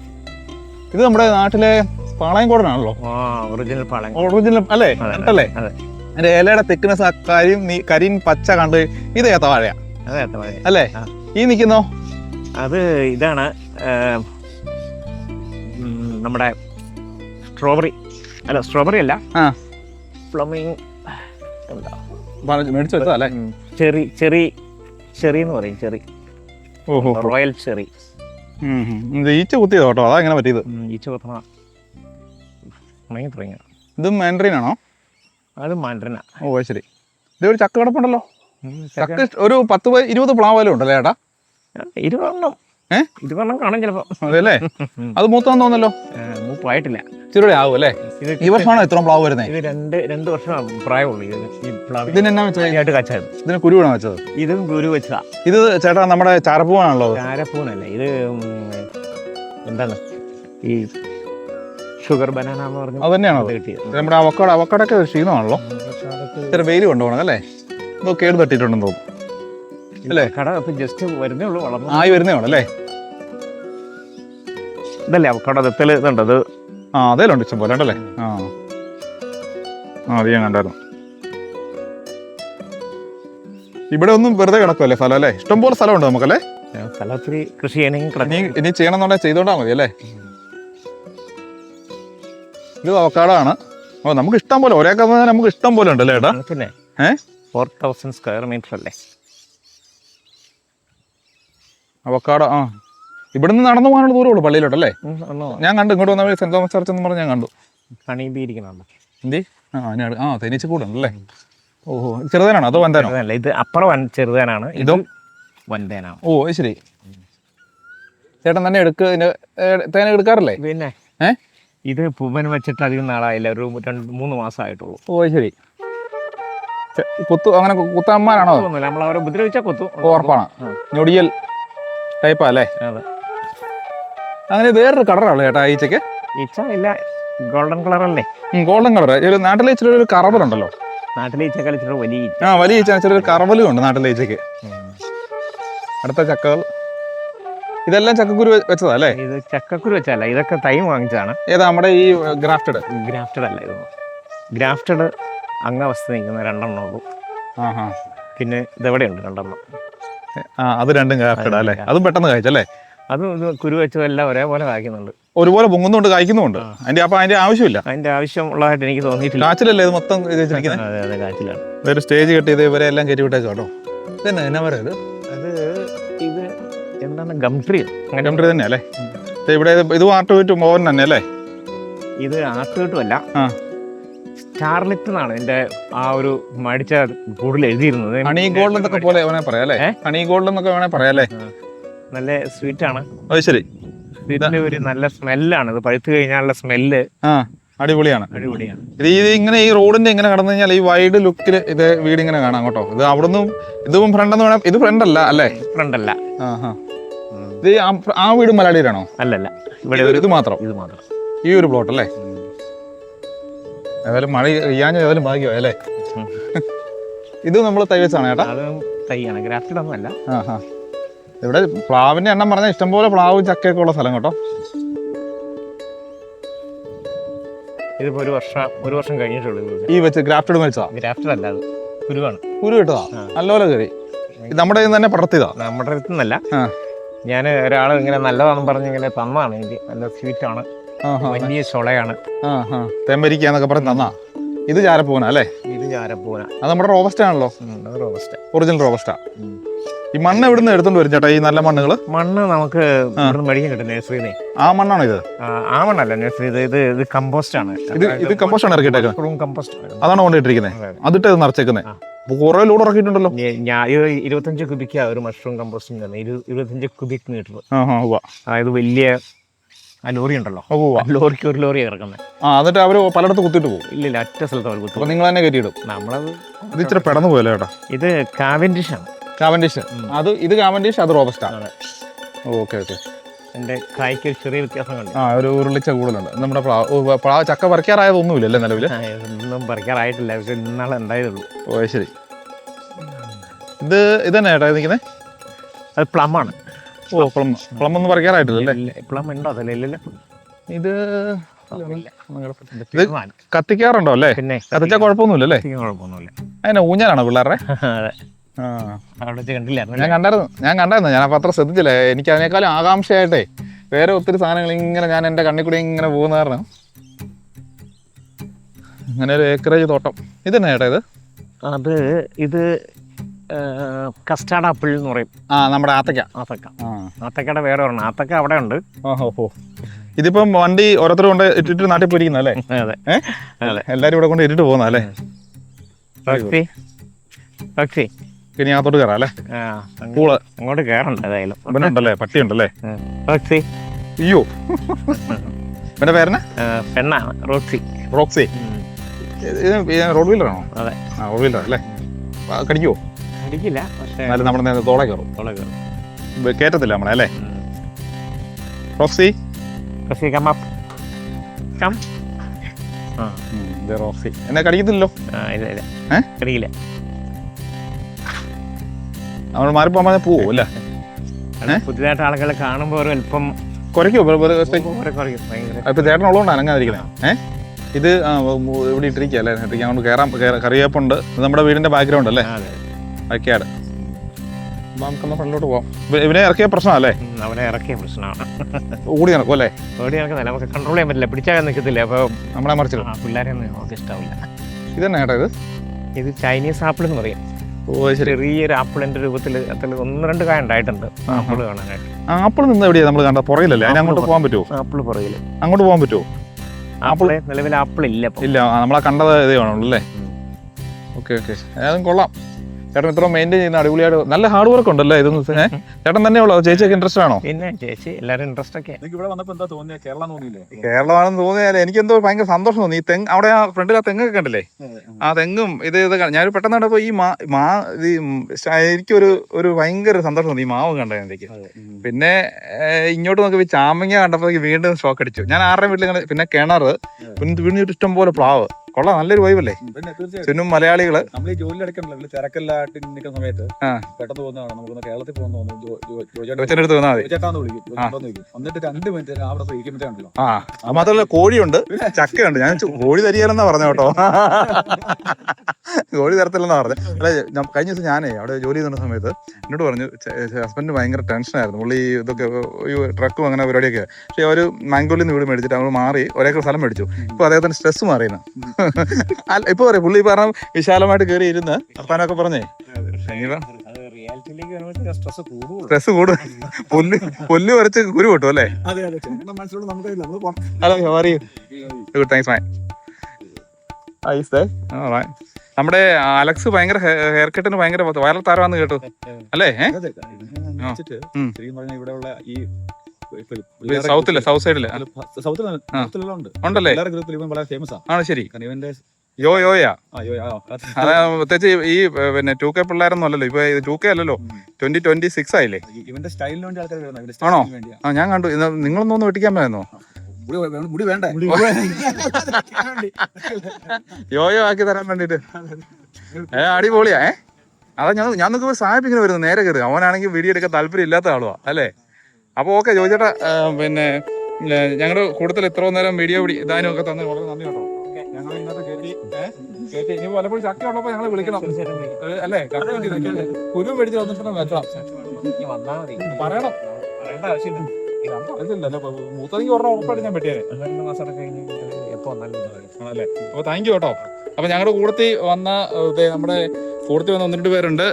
ഇത് നമ്മുടെ നാട്ടിലെ പാളയംകോടനാണല്ലോ. ഒറിജിനൽ പാളയം. ഒറിജിനൽ അല്ലേ? അല്ലേ? അതെ. അതിന്റെ ഇലയുടെ തിക്നെസ് കരിയും നീ- കരിയും പച്ച കണ്ട് ഇത് ഏത്ത വാഴയാ. അതെ അതെ അതെ. അല്ലേ? ഈ നിൽക്കുന്നോ? അത് ഇതാണ് നമ്മുടെ സ്ട്രോബെറി. അല്ല സ്ട്രോബെറി അല്ല. പ്ലമിങ് എന്താ? മേടിച്ച് വെച്ചതല്ലേ ചെറി ചെറി ചെറി എന്ന് പറയും ചെറി. ഓഹോ. Royal cherry. ഈച്ച കുത്തിയതോ കേട്ടോ അതാ എങ്ങനെ പറ്റിയത്. ഈച്ച കുത്തണ. ഉണങ്ങി തുടങ്ങി ഇത് മാൻഡ്രീൻ ആണോ? അത് മാൻഡ്രന ഓ ശരി. ഇത് ഒരു ചക്ക കിടപ്പുണ്ടല്ലോ. ചക്ക ഒരു പത്ത് ഇരുപത് പ്ലാവ് ഉണ്ടല്ലേ ഏട്ടാ? ഇരുപതെണ്ണം. ഏ? പറഞ്ഞാൽ കാണാൻ ചിലപ്പോ. അതെല്ലേ അത് മൂത്താന്ന് തോന്നല്ലോ മൂപ്പായിട്ടില്ല. ചെറുടെ ആവും അല്ലേ? ഈ വർഷമാണോ ഇത്ര പ്ലാവ് വരുന്നത് ഇത് രണ്ട് രണ്ട് വർഷം പ്രായമുള്ളൂ ഇത്. ഈ പ്ലാവ് ഇതിന് എന്നാ വെച്ചത്? ആയിട്ട് കച്ചത് ഇതിന് കുരു വേണം വെച്ചത്? ഇതും കുരു വെച്ചതാ. ഇത് ചേട്ടാ നമ്മുടെ ചാരപ്പൂവാണല്ലോ ചാരപ്പൂനല്ല ഇത് എന്താണ്? ഈ ഷുഗർ ബനാന എന്ന് പറഞ്ഞു അത് തന്നെയാണോ? കിട്ടിയത്. നമ്മുടെ അവക്കാട് അവക്കാടൊക്കെ ക്ഷീണമാണല്ലോ. ഇത്ര വെയിൽ കൊണ്ടുപോകണം അല്ലേ? ഇതൊക്കെ കേട് തട്ടിയിട്ടുണ്ടെന്ന് തോന്നുന്നു. അല്ലേ? കട ജസ്റ്റ് വരുന്നേ ഉള്ളൂ ആയി വരുന്നേ ഉള്ളൂ അല്ലേ? ഇതല്ലേ അവക്കട? ദത്തൽ ഇതുണ്ട്? അത് ആ അതേലുണ്ട് ഇഷ്ടം പോലെ ഉണ്ടല്ലേ? ആ. ആ അത് ഞാൻ കണ്ടായിരുന്നു. ഇവിടെ ഒന്നും വെറുതെ കിടക്കുമല്ലേ സ്ഥലം അല്ലേ? ഇഷ്ടംപോലെ സ്ഥലമുണ്ട് നമുക്കല്ലേ? സ്ഥലത്തിൽ കൃഷി ചെയ്യണമെങ്കിൽ ഇനി ഇനി ചെയ്യണമെന്നുണ്ടെങ്കിൽ ചെയ്തോണ്ടാ മതി അല്ലേ? ഇത് അവക്കാടാണ്. ഓ നമുക്ക് ഇഷ്ടം പോലെ ഒരേ കഥ നമുക്ക് ഇഷ്ടം പോലെ ഉണ്ട് അല്ലേ ഏട്ടാ പിന്നെ ഏ? ഫോർ തൗസൻഡ് സ്ക്വയർ മീറ്റർ അല്ലേ? അവക്കാട ആ. ഇവിടുന്ന് നടന്നു പോകാനുള്ള ദൂരമുള്ളൂ പള്ളിയിലോട്ടല്ലേ ഞാൻ കണ്ടു ഇങ്ങോട്ട് വന്ന സെന്റ് തോമസ് ചർച്ച് എന്ന് പറഞ്ഞ് ഞാൻ കണ്ടു. കണിബിയിരിക്കുന്നുണ്ട് എന്തി? ആ അതിനട് ആ തേനീച്ച കൂടുണ്ടല്ലേ ഓഹോ ചെറുതേനാണോ അതോ വന്താനോ അല്ല ഇത് അപ്പുറം വൻ ചെറുതാനാണ് ഇതും? വൻതേനാണ്. ഓ ശരി. ചേട്ടൻ തന്നെ എടുക്ക തേന എടുക്കാറില്ലേ? പിന്നെ? ഏ? ഇത് പൂവൻ വെച്ചിട്ട് അധികം നാളായില്ല ഒരു രണ്ട് മൂന്ന് മാസമായിട്ടുള്ളൂ. ഓ ശരി. കുത്തു അങ്ങനെ കുത്തമ്മാരാണോ നമ്മൾ അവരെ ഉപദ്രവിച്ചാൽ കുത്തു. ഉറപ്പാണ്. ഞൊടിയൽ ടൈപ്പാ അല്ലേ? അതെ. അങ്ങനെ വേറൊരു കളറാണല്ലോ ചേട്ടാ ഈച്ചയ്ക്ക് ഈച്ച ഇല്ല ഗോൾഡൻ കളർ അല്ലേ? ഗോൾഡൻ കളർ ഒരു നാട്ടിലെ ഇച്ചിരി ഒരു കറവലുണ്ടല്ലോ നാട്ടിലെ ഈച്ച കളിച്ചിട്ട് വലിയ ആ വലിയ ഈച്ച ഇച്ചിരി ഒരു കറവലും ഉണ്ട് നാട്ടിലെ ഈച്ചയ്ക്ക് അടുത്ത ചക്കകൾ. ഇതെല്ലാം ചക്കക്കുരു വെച്ചതാ അല്ലേ? ഇത് ചക്കക്കുരു വെച്ചല്ല ഇതൊക്കെ തൈ വാങ്ങിച്ചതാണ്. ഏതാ നമ്മുടെ ഈ ഗ്രാഫ്റ്റഡ്? ഗ്രാഫ്റ്റഡ് അല്ല ഇത്. ഗ്രാഫ്റ്റഡ് അംഗവസ്ഥ നിൽക്കുന്ന രണ്ടെണ്ണം ഉള്ളൂ. പിന്നെ ഇതെവിടെയുണ്ട് രണ്ടെണ്ണം. ആ അത് രണ്ടും ഗ്രാഫ്റ്റഡ് അല്ലേ? അതും പെട്ടെന്ന് കഴിച്ചല്ലേ? അതും ഇത് കുരു വെച്ചതെല്ലാം ഒരേപോലെ കായ്ക്കുന്നുണ്ട്. ഒരുപോലെ പൊങ്ങുന്നുണ്ട് കായ്ക്കുന്നുണ്ട് അതിന്റെ അപ്പൊ അതിന്റെ ആവശ്യമില്ല? അതിന്റെ ആവശ്യമുള്ളതായിട്ട് എനിക്ക് തോന്നിയിട്ടില്ല. കാച്ചിലല്ലേ ഇത് മൊത്തം അതെ അതെ കാച്ചിലാണ്. ഒരു സ്റ്റേജ് കെട്ടി ഇത് ഇവരെ എല്ലാം കയറ്റി വിട്ടേച്ചു കേട്ടോ? ഇതന്നെ എന്നാ അത് ഇത് എന്താണ്? ഗംട്രി ഗംട്രി തന്നെ അല്ലേ? ഇവിടെ ഇത് ആർട്ട് വിറ്റ് മോഹൻ തന്നെ അല്ലേ? ഇത് ആട്ടുകെട്ടുമല്ല ആ. സ്റ്റാർലിറ്റ് എന്നാണ് എന്റെ ആ ഒരു മടിച്ച കൂടുതൽ എഴുതിയിരുന്നത്. ഹണി ഗോൾഡ് എന്നൊക്കെ പോലെ വേണേ പറയാം അല്ലേ? ഹണി ഗോൾഡ് എന്നൊക്കെ വേണേ പറയാം അല്ലേ. നല്ല സ്വീറ്റ് ആണ്. അത് ശരി. ഇതിന്റെ ഒരു നല്ല സ്മെല്ലാണ് ഇത് പഴുത്ത് കഴിഞ്ഞാലുള്ള സ്മെല്ല് ആ അടിപൊളിയാണ്. അടിപൊളിയാണ്. ഇത് ഇത് ഇങ്ങനെ ഈ റോഡിന്റെ ഇങ്ങനെ കടന്നു കഴിഞ്ഞാൽ ഈ വൈഡ് ലുക്കിൽ ഇത് വീട് ഇങ്ങനെ കാണാം കേട്ടോ. ഇത് അവിടുന്ന് ഇതും ഫ്രണ്ട് എന്ന് വേണം. ഇത് ഫ്രണ്ട് അല്ല അല്ലേ? ഫ്രണ്ട് അല്ല. ഇത് ആ- വീട് മലയാളിയിലാണോ അല്ലല്ല ഇവിടെ ഇത് മാത്രം. ഇത് മാത്രം. ഈ ഒരു പ്ലോട്ട് അല്ലേ? ഏതായാലും മഴ പെയ്യാഞ്ഞ ഏതായാലും ഭാഗ്യമായി അല്ലേ. ഇത് നമ്മൾ തൈ വെച്ചാണ് ചേട്ടാ തൈയാണ്. ഗ്രാഫ്റ്റഡ് ഒന്നും അല്ല ആ ആ. ഇവിടെ പ്ലാവിന്റെ എണ്ണം പറഞ്ഞാൽ ഇഷ്ടംപോലെ പ്ലാവ് ചക്കയൊക്കെ ഉള്ള സ്ഥലം കേട്ടോ. ഇതിപ്പോ ഒരു വർഷം ഒരു വർഷം കഴിഞ്ഞിട്ടുള്ളൂ ഈ വെച്ച് ഗ്രാഫ്റ്റഡ് വെച്ചാ ഗ്രാഫ്റ്റഡ് അല്ല അത് കുരുവാണ്. കുരു കിട്ടതാ. നല്ലപോലെ കയറി. നമ്മുടെ കയ്യിൽ തന്നെ പടർത്തിയതാ? നമ്മുടെ അടുത്ത് നിന്നല്ല. ഞാൻ ഒരാൾ ഇങ്ങനെ നല്ലതാണെന്ന് പറഞ്ഞ് ഇങ്ങനെ തന്നാണ് എനിക്ക് നല്ല സ്വീറ്റ് ആണ് ആ ആ വലിയ ചുളയാണ്. ആ എന്നൊക്കെ പറഞ്ഞ് തന്നാ. ഇത് ചാരപ്പൂന അല്ലേ? ഇത് ചാരപ്പൂന അത് നമ്മുടെ റോബസ്റ്റ് ആണല്ലോ റോബസ്റ്റ്. Original robusta. ഈ മണ്ണ് എവിടുന്ന് എടുത്തോണ്ട് വരും ചേട്ടാ ഈ നല്ല മണ്ണുകൾ മണ്ണ് നമുക്ക് ഇവിടുന്ന് മേടിക്കാൻ കിട്ടും നഴ്സറിന്ന് ആ മണ്ണാണോ ഇത്? ആ മണ്ണല്ല നഴ്സറി ഇത് ഇത് ഇത് കമ്പോസ്റ്റ് ആണ്. ഇത് ഇത് കമ്പോസ്റ്റ് ആണ് ഇറക്കിയിട്ടേക്കുന്നത്? മഷ്റൂം കമ്പോസ്റ്റ് അതാണോ കൊണ്ടിട്ടിരിക്കുന്നത് അതെ. അതിട്ട് ഇത് നിറച്ചേക്കുന്നത് കുറെ ലോഡ് ഇറക്കിയിട്ടുണ്ടല്ലോ. ഞാൻ ഇരുപത്തഞ്ച് കുബിക്കാ ഒരു മഷ്റൂം കമ്പോസ്റ്റിംഗ് ഇരുപത്തഞ്ച് കുബിക് മീറ്റർ അതായത് വലിയ ആ ലോറി ഉണ്ടല്ലോ. ലോറിക്ക് ഒരു ലോറി ഇറക്കുന്നത് ആ എന്നിട്ട് അവർ പലയിടത്ത് കുത്തിട്ട് പോകും. ഇല്ലില്ല ഒറ്റ സ്ഥലത്ത് അവർ കുത്തും നിങ്ങൾ തന്നെ കയറ്റിയിടും. നമ്മളത് ഇത് ഇച്ചിരി പെടന്ന് പോയല്ലോ ചേട്ടാ? ഇത് കാവൻഡിഷ് ആണ്. കാവൻഡിഷ് അത് ഇത് കാവൻഡിഷ് അത് റോബസ്റ്റാ. ഓക്കെ ഓക്കെ എന്റെ കായ്ക്ക് ഒരു ചെറിയ വ്യത്യാസമുണ്ട് ആ ഒരു ഉരുളിച്ച കൂടുതലുണ്ട് നമ്മുടെ പ്ലാവ് പ്ലാവ് ചക്ക പറിക്കാറായതൊന്നുമില്ല അല്ലേ നിലവിൽ ഒന്നും പറിക്കാറായിട്ടില്ല. പക്ഷെ ഇന്നാളെ ഉണ്ടായതുള്ളൂ ഓ ശരി. ഇത് ഇത് തന്നെ ഏട്ടാ നിൽക്കുന്നത് അത് പ്ലം ആണ് ഓ പ്ലം പ്ലം ഒന്നും പറിക്കാറായിട്ടില്ല അല്ലേ പ്ലം ഉണ്ടോ അതല്ലേ ഇല്ലല്ലോ ഇത് ഇല്ല. ഇത് കത്തിക്കാറുണ്ടോ അല്ലേ? കത്തിച്ചാൽ കുഴപ്പമൊന്നുമില്ല അല്ലേ കത്തിക്കാൻ കുഴപ്പമൊന്നുമില്ല. അതിനെ ഊഞ്ഞാലാണോ പിള്ളേരുടെ? (laughs) ഞാൻ കണ്ടായിരുന്നു. ഞാൻ കണ്ടായിരുന്നു. ഞാൻ അപ്പം അത്ര ശ്രദ്ധിച്ചില്ല. എനിക്ക് അതിനേക്കാളും ആകാംക്ഷയായിട്ടേ വേറെ ഒത്തിരി സാധനങ്ങൾ ഇങ്ങനെ ഞാൻ എന്റെ കണ്ണിൽ കൂടി ഇങ്ങനെ പോകുന്ന കാരണം. അങ്ങനെ ഒരു ഏക്കറേജ് തോട്ടം. ഇത് തന്നെ ചേട്ടാ ഇത്? അത് ഇത് കസ്റ്റാർഡ് ആപ്പിൾ എന്ന് പറയും. ആ നമ്മുടെ ആത്തക്ക. ആത്തക്ക. ആത്തക്കയുടെ വേറെ ഒരെണ്ണം. ആത്തക്ക അവിടെ ഉണ്ട്. ഓഹോ ഇതിപ്പം വണ്ടി ഓരോരുത്തർ കൊണ്ട് ഇട്ടിട്ട് നാട്ടിൽ പോയിരിക്കുന്ന അല്ലേ അതെ അതെ. എല്ലാവരും ഇവിടെ കൊണ്ട് ഇട്ടിട്ട് പോകുന്ന അല്ലേ പക്ഷി പക്ഷി ഇനി അകത്തോട്ട് കയറാം അല്ലേ? പൂൾ അങ്ങോട്ട് കയറണ്ട ഏതായാലും. പിന്നെ ഉണ്ടല്ലേ പട്ടി ഉണ്ടല്ലേ ഉം. അയ്യോ എന്റെ പേരന പെണ്ണാണ് റോക്സി. റോക്സി. റോഡ് വീലറാണോ? അതെ. റോഡ് വീലർ അല്ലേ? കടിക്കുവോ? കടിക്കില്ല പക്ഷേ എന്നാലും നമ്മുടെ നേരത്തെ തോളെ കയറും. തോളെ കയറും. കേറ്റത്തില്ല നമ്മളെ അല്ലേ? Roxy? Roxy come up come ആ. റോക്സി. എന്നെ കടിക്കത്തില്ലല്ലോ? ഇല്ല ഇല്ല. ഏഹ് അടിക്കില്ല നമ്മൾ മാറിപ്പോകാൻ പറഞ്ഞാൽ പോവും അല്ലേ? പുതിയതായിട്ട് ആളുകളെ കാണുമ്പോൾ ഒരു അല്പം കുറയ്ക്കോ ഇപ്പൊ ചേട്ടൻ ഉള്ളതുകൊണ്ട് അനങ്ങാതിരിക്കണേ ഏഹ് ഇത് ഇവിടെ ഇട്ടിരിക്കുക അല്ലേ? ഇട്ടിരിക്കുക. അങ്ങോട്ട് കയറാൻ കറിയപ്പുണ്ട് ഇത് നമ്മുടെ വീടിന്റെ ബാക്ക്ഗ്രൗണ്ട് അല്ലേ? ബാക്കിയാട് അപ്പൊ നമുക്കൊന്ന് ഫ്രണ്ടിലോട്ട് പോവാം. ഇവനെ ഇറക്കിയ പ്രശ്നമല്ലേ അവനെ ഇറക്കിയ പ്രശ്നമാണ്. ഓടി നടക്കും അല്ലേ? ഓടി നടക്കുന്നില്ല നമുക്ക് കൺട്രോൾ ചെയ്യാൻ പറ്റില്ല. പിടിച്ചാൽ നിൽക്കത്തില്ല? അപ്പോൾ നമ്മളെ മറിച്ചിടും. പിള്ളേരെ നമുക്ക് ഇഷ്ടാവില്ല. ഇത് തന്നെ ഇത്? ഇത് ചൈനീസ് ആപ്പിൾ എന്ന് പറയും. ചെറിയൊരു ആപ്പിളിന്റെ രൂപത്തിൽ അതിൽ ഒന്ന് രണ്ട് കായ ഉണ്ടായിട്ടുണ്ട്. ആപ്പിൾ കാണാനായിട്ട്. ആപ്പിൾ നിന്ന് എവിടെയാ? നമ്മൾ കണ്ട പുറയിലല്ലേ അതിന് അങ്ങോട്ട് പോകാൻ പറ്റുമോ ആപ്പിൾ പുറകിൽ. അങ്ങോട്ട് പോകാൻ പറ്റുമോ ആപ്പിൾ നിലവിൽ ആപ്പിൾ ഇല്ല ഇല്ല നമ്മളാ കണ്ടത് ഇതേ വേണുള്ളൂ അല്ലേ? Okay okay. ഏതായാലും കൊള്ളാം. ചേട്ടൻ ഇത്ര മെയിന്റെയിൻ ചെയ്യുന്ന അടിപൊളിയായിട്ട് നല്ല ഹാർഡ് വർക്ക് ഉണ്ടല്ലേ ഇതെന്ന് വെച്ചാൽ ചേട്ടൻ തന്നെ ഉള്ളോ? ചേച്ചിയൊക്കെ ഇൻട്രസ്റ്റ് ആണോ? പിന്നെ ചേച്ചി എല്ലാവരും ഇൻട്രസ്റ്റ് ഒക്കെ എനിക്ക് ഇവിടെ വന്നപ്പോൾ എന്താ തോന്നിയ? കേരളം തോന്നിയില്ലേ? കേരളമാണെന്ന് തോന്നിയാൽ എനിക്ക് എന്തോ ഭയങ്കര സന്തോഷം തോന്നി. ഈ തെങ്ങ് അവിടെ ആ ഫ്രണ്ടിൽ ആ തെങ്ങൊക്കെ കണ്ടില്ലേ? ആ തെങ്ങും ഇത് ഇത് ഞാൻ ഞാനൊരു പെട്ടെന്ന് കണ്ടപ്പോൾ ഈ മാ മാ എനിക്കൊരു ഒരു ഭയങ്കര സന്തോഷം തോന്നി ഈ മാവ് കണ്ടതിലേക്ക് പിന്നെ ഇങ്ങോട്ട് നോക്കി ചാമ്പങ്ങ കണ്ടപ്പോൾ വീണ്ടും ഷോക്ക് അടിച്ചു. ഞാൻ ആരുടെ വീട്ടിൽ പിന്നെ കിണർ പിന്നെ വീണ്ടും ഇഷ്ടം പോലെ പ്ലാവ്. കൊള്ളാം നല്ലൊരു വൈബല്ലേ പിന്നെ തീർച്ചയായിട്ടും. ചുറ്റും മലയാളികൾ. നമ്മൾ ഈ ജോലി എടുക്കണല്ലോ ഇതിൽ തിരക്കെല്ലായിട്ട് നിൽക്കുന്ന സമയത്ത് പെട്ടെന്ന് പോകുന്നതാണ് നമുക്കൊന്ന് കേരളത്തിൽ പോകുന്ന അടുത്ത് വന്നാൽ മതി. ചേട്ടാന്ന് വിളിക്കും. എന്നിട്ട് രണ്ട് മിനിറ്റ് അവിടെ കണ്ടല്ലോ ആ അത് മാത്രമല്ല കോഴിയുണ്ട് ചക്കയുണ്ട്. ഞാൻ കോഴി തരികയില്ലെന്നാ പറഞ്ഞ കേട്ടോ. (laughs) കോഴി തരത്തില്ലെന്നാ പറഞ്ഞത് അല്ല ഞാൻ കഴിഞ്ഞ ദിവസം ഞാനേ അവിടെ ജോലി ചെയ്യുന്ന സമയത്ത് എന്നോട് പറഞ്ഞു ഹസ്ബൻഡ് ഭയങ്കര ടെൻഷനായിരുന്നു പുള്ളി ഇതൊക്കെ ഈ ട്രക്കും അങ്ങനെ പരിപാടിയൊക്കെ. പക്ഷേ ഒരു മാംഗ്ലൂരിൽ നിന്ന് വീട് മേടിച്ചിട്ട് അവൾ മാറി ഒരേക്കർ സ്ഥലം മേടിച്ചു. ഇപ്പൊ അദ്ദേഹത്തിന് സ്ട്രെസ് മാറിയെന്ന്. അല്ല ഇപ്പൊ പറയാം പുള്ളി പറഞ്ഞ വിശാലമായിട്ട് കയറി ഇരുന്ന് അപ്പാനൊക്കെ പറഞ്ഞേ. സ്ട്രെസ് കൂടും. പുല്ല് പുല്ല് വരച്ച് കുരു കിട്ടും അല്ലേ? Hello how are you good thanks my ice നമ്മുടെ അലക്സ് ഭയങ്കര ഹെയർ കട്ടിന് ഭയങ്കര വൈറൽ താരമാന്ന് കേട്ടു. അല്ലേ? ഇവിടെയുള്ള ഈ സൗത്തിൽ സൗത്ത് സൈഡിൽ ഉണ്ടല്ലേ? ആണ് ശരി. യോ യോയാ പ്രത്യേകിച്ച് ഈ പിന്നെ ടു കെ പിള്ളേരൊന്നും അല്ലല്ലോ. ഇപ്പൊ ടു കെ അല്ലല്ലോ. ട്വന്റി ട്വന്റി സിക്സ് ആയില്ലേ? ഇവന്റെ സ്റ്റൈലിന് വേണ്ടി ആൾക്കാർ വരുന്നത്. ഇവന്റെ ആണോ? ആ ഞാൻ കണ്ടു. നിങ്ങളൊന്നും ഒന്ന് വെട്ടിക്കാൻ പറ്റുന്നോ മുടി വേണ്ടേ? യോയോ ആക്കി തരാൻ വേണ്ടിട്ട്. ഏ അടിപൊളിയാ ഏ? അതാ ഞാൻ ഞാൻ നിങ്ങൾക്ക് ഇങ്ങനെ വരുന്നു നേരെ കയറി അവനാണെങ്കിൽ വീഡിയോ എടുക്കാൻ താല്പര്യം ഇല്ലാത്ത ആളുവാ അല്ലേ? അപ്പോൾ ഓക്കെ ജോയിച്ചേട്ടാ പിന്നെ ഞങ്ങളുടെ കൂടുതൽ എത്ര നേരം വീഡിയോ പിടി ഇതാനും ഒക്കെ തന്നെ വളരെ നന്ദി കേട്ടോ. ഞങ്ങൾ ഇന്നത്തെ കയറ്റി ഏ, കയറ്റി ഇനി പലപ്പോഴും ചക്ക ഉള്ളപ്പോൾ ഞങ്ങൾ വിളിക്കണം. അല്ലേ? കുരു മേടിച്ച് വന്നിട്ടുണ്ടെങ്കിൽ വെക്കണം വന്നാ മതി. പറയണം. പറയേണ്ട ആവശ്യമില്ല. ഇതില്ല മൂത്തതെങ്കിൽ ഒരെണ്ണം ഉറപ്പായിട്ട് ഞാൻ വെട്ടിയേനെ. രണ്ട് മാസം കഴിഞ്ഞ് എപ്പോ വന്നാലും. ആണല്ലേ? അപ്പൊ താങ്ക് യു കേട്ടോ. അപ്പൊ ഞങ്ങളുടെ കൂടത്തിൽ വന്ന നമ്മുടെ കൂടത്തിൽ വന്ന ഒന്ന് രണ്ട് പേരുണ്ട്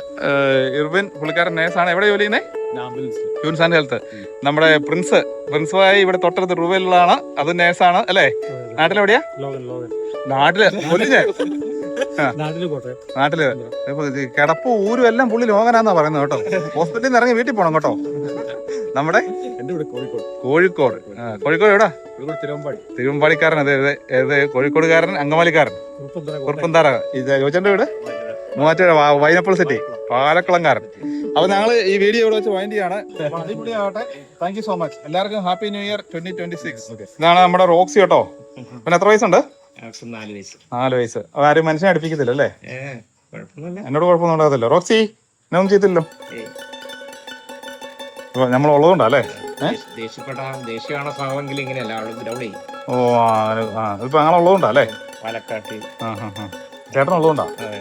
ഇർവിൻ പുള്ളിക്കാരൻ നേഴ്സാണ്. എവിടെ ജോലി ചെയ്യുന്നത് ഹ്യൂൻസ് ആൻഡ് ഹെൽത്ത്. നമ്മുടെ പ്രിൻസ് പ്രിൻസുമായി ഇവിടെ തൊട്ടടുത്ത് റുവയിലുള്ളതാണ് അത് നേഴ്സാണ് അല്ലേ? നാട്ടിലെവിടെയാ? നാട്ടിൽ കൊല്ലിഞ്ഞ് നാട്ടിൽ കിടപ്പ് ഊരും എല്ലാം പുള്ളി ലോകനാന്നാ പറയുന്നത് കേട്ടോ. ഹോസ്പിറ്റലിൽ നിന്ന് ഇറങ്ങി വീട്ടിൽ പോണം കേട്ടോ. നമ്മുടെ? കോഴിക്കോട്. കോഴിക്കോട്. കോഴിക്കോട് എവിടാ? തിരുവമ്പാടിക്കാരൻ അതെ അതെ ഏത് കോഴിക്കോടുകാരൻ അങ്കമാലിക്കാരൻ? കുറുപ്പന്താറ ഇത് ജോച്ചന്റെ വീട്? മൂവാറ്റുപുഴ വ- വൈനപ്പിൾ സിറ്റി പാലക്കുളംകാരൻ അപ്പൊ ഞങ്ങൾ ഈ വീഡിയോ ഇവിടെ വെച്ച് വൈൻഡ് ചെയ്യാണ്. അടിപൊളിയാവട്ടെ. താങ്ക് യു സോ മച്ച് എല്ലാവർക്കും happy new year twenty twenty six ഇതാണ് നമ്മുടെ റോക്സി കേട്ടോ. പിന്നെ എത്ര വയസ്സുണ്ട്? നാല് വയസ്സ്. നാല് വയസ്സ്. ആരും മനുഷ്യനെ അടുപ്പിക്കത്തില്ല അല്ലേ എന്നോട് കുഴപ്പമൊന്നും ഉണ്ടാകത്തില്ല. റോക്സി എന്നൊന്നും ചെയ്തില്ലല്ലോ നമ്മൾ ഉള്ളതുകൊണ്ടല്ലേ ദേഷ്യ- ദേഷ്യപ്പെടാൻ ദേഷ്യമാണോ ഭാവമെങ്കിൽ ഇങ്ങനെയല്ല. അവൾ ഗ്രൗണ്ട് ഓ ആ ആ ഇപ്പൊ അങ്ങനെ ഉള്ളതുകൊണ്ടാ അല്ലേ പാലക്കാട്ട് അതെ.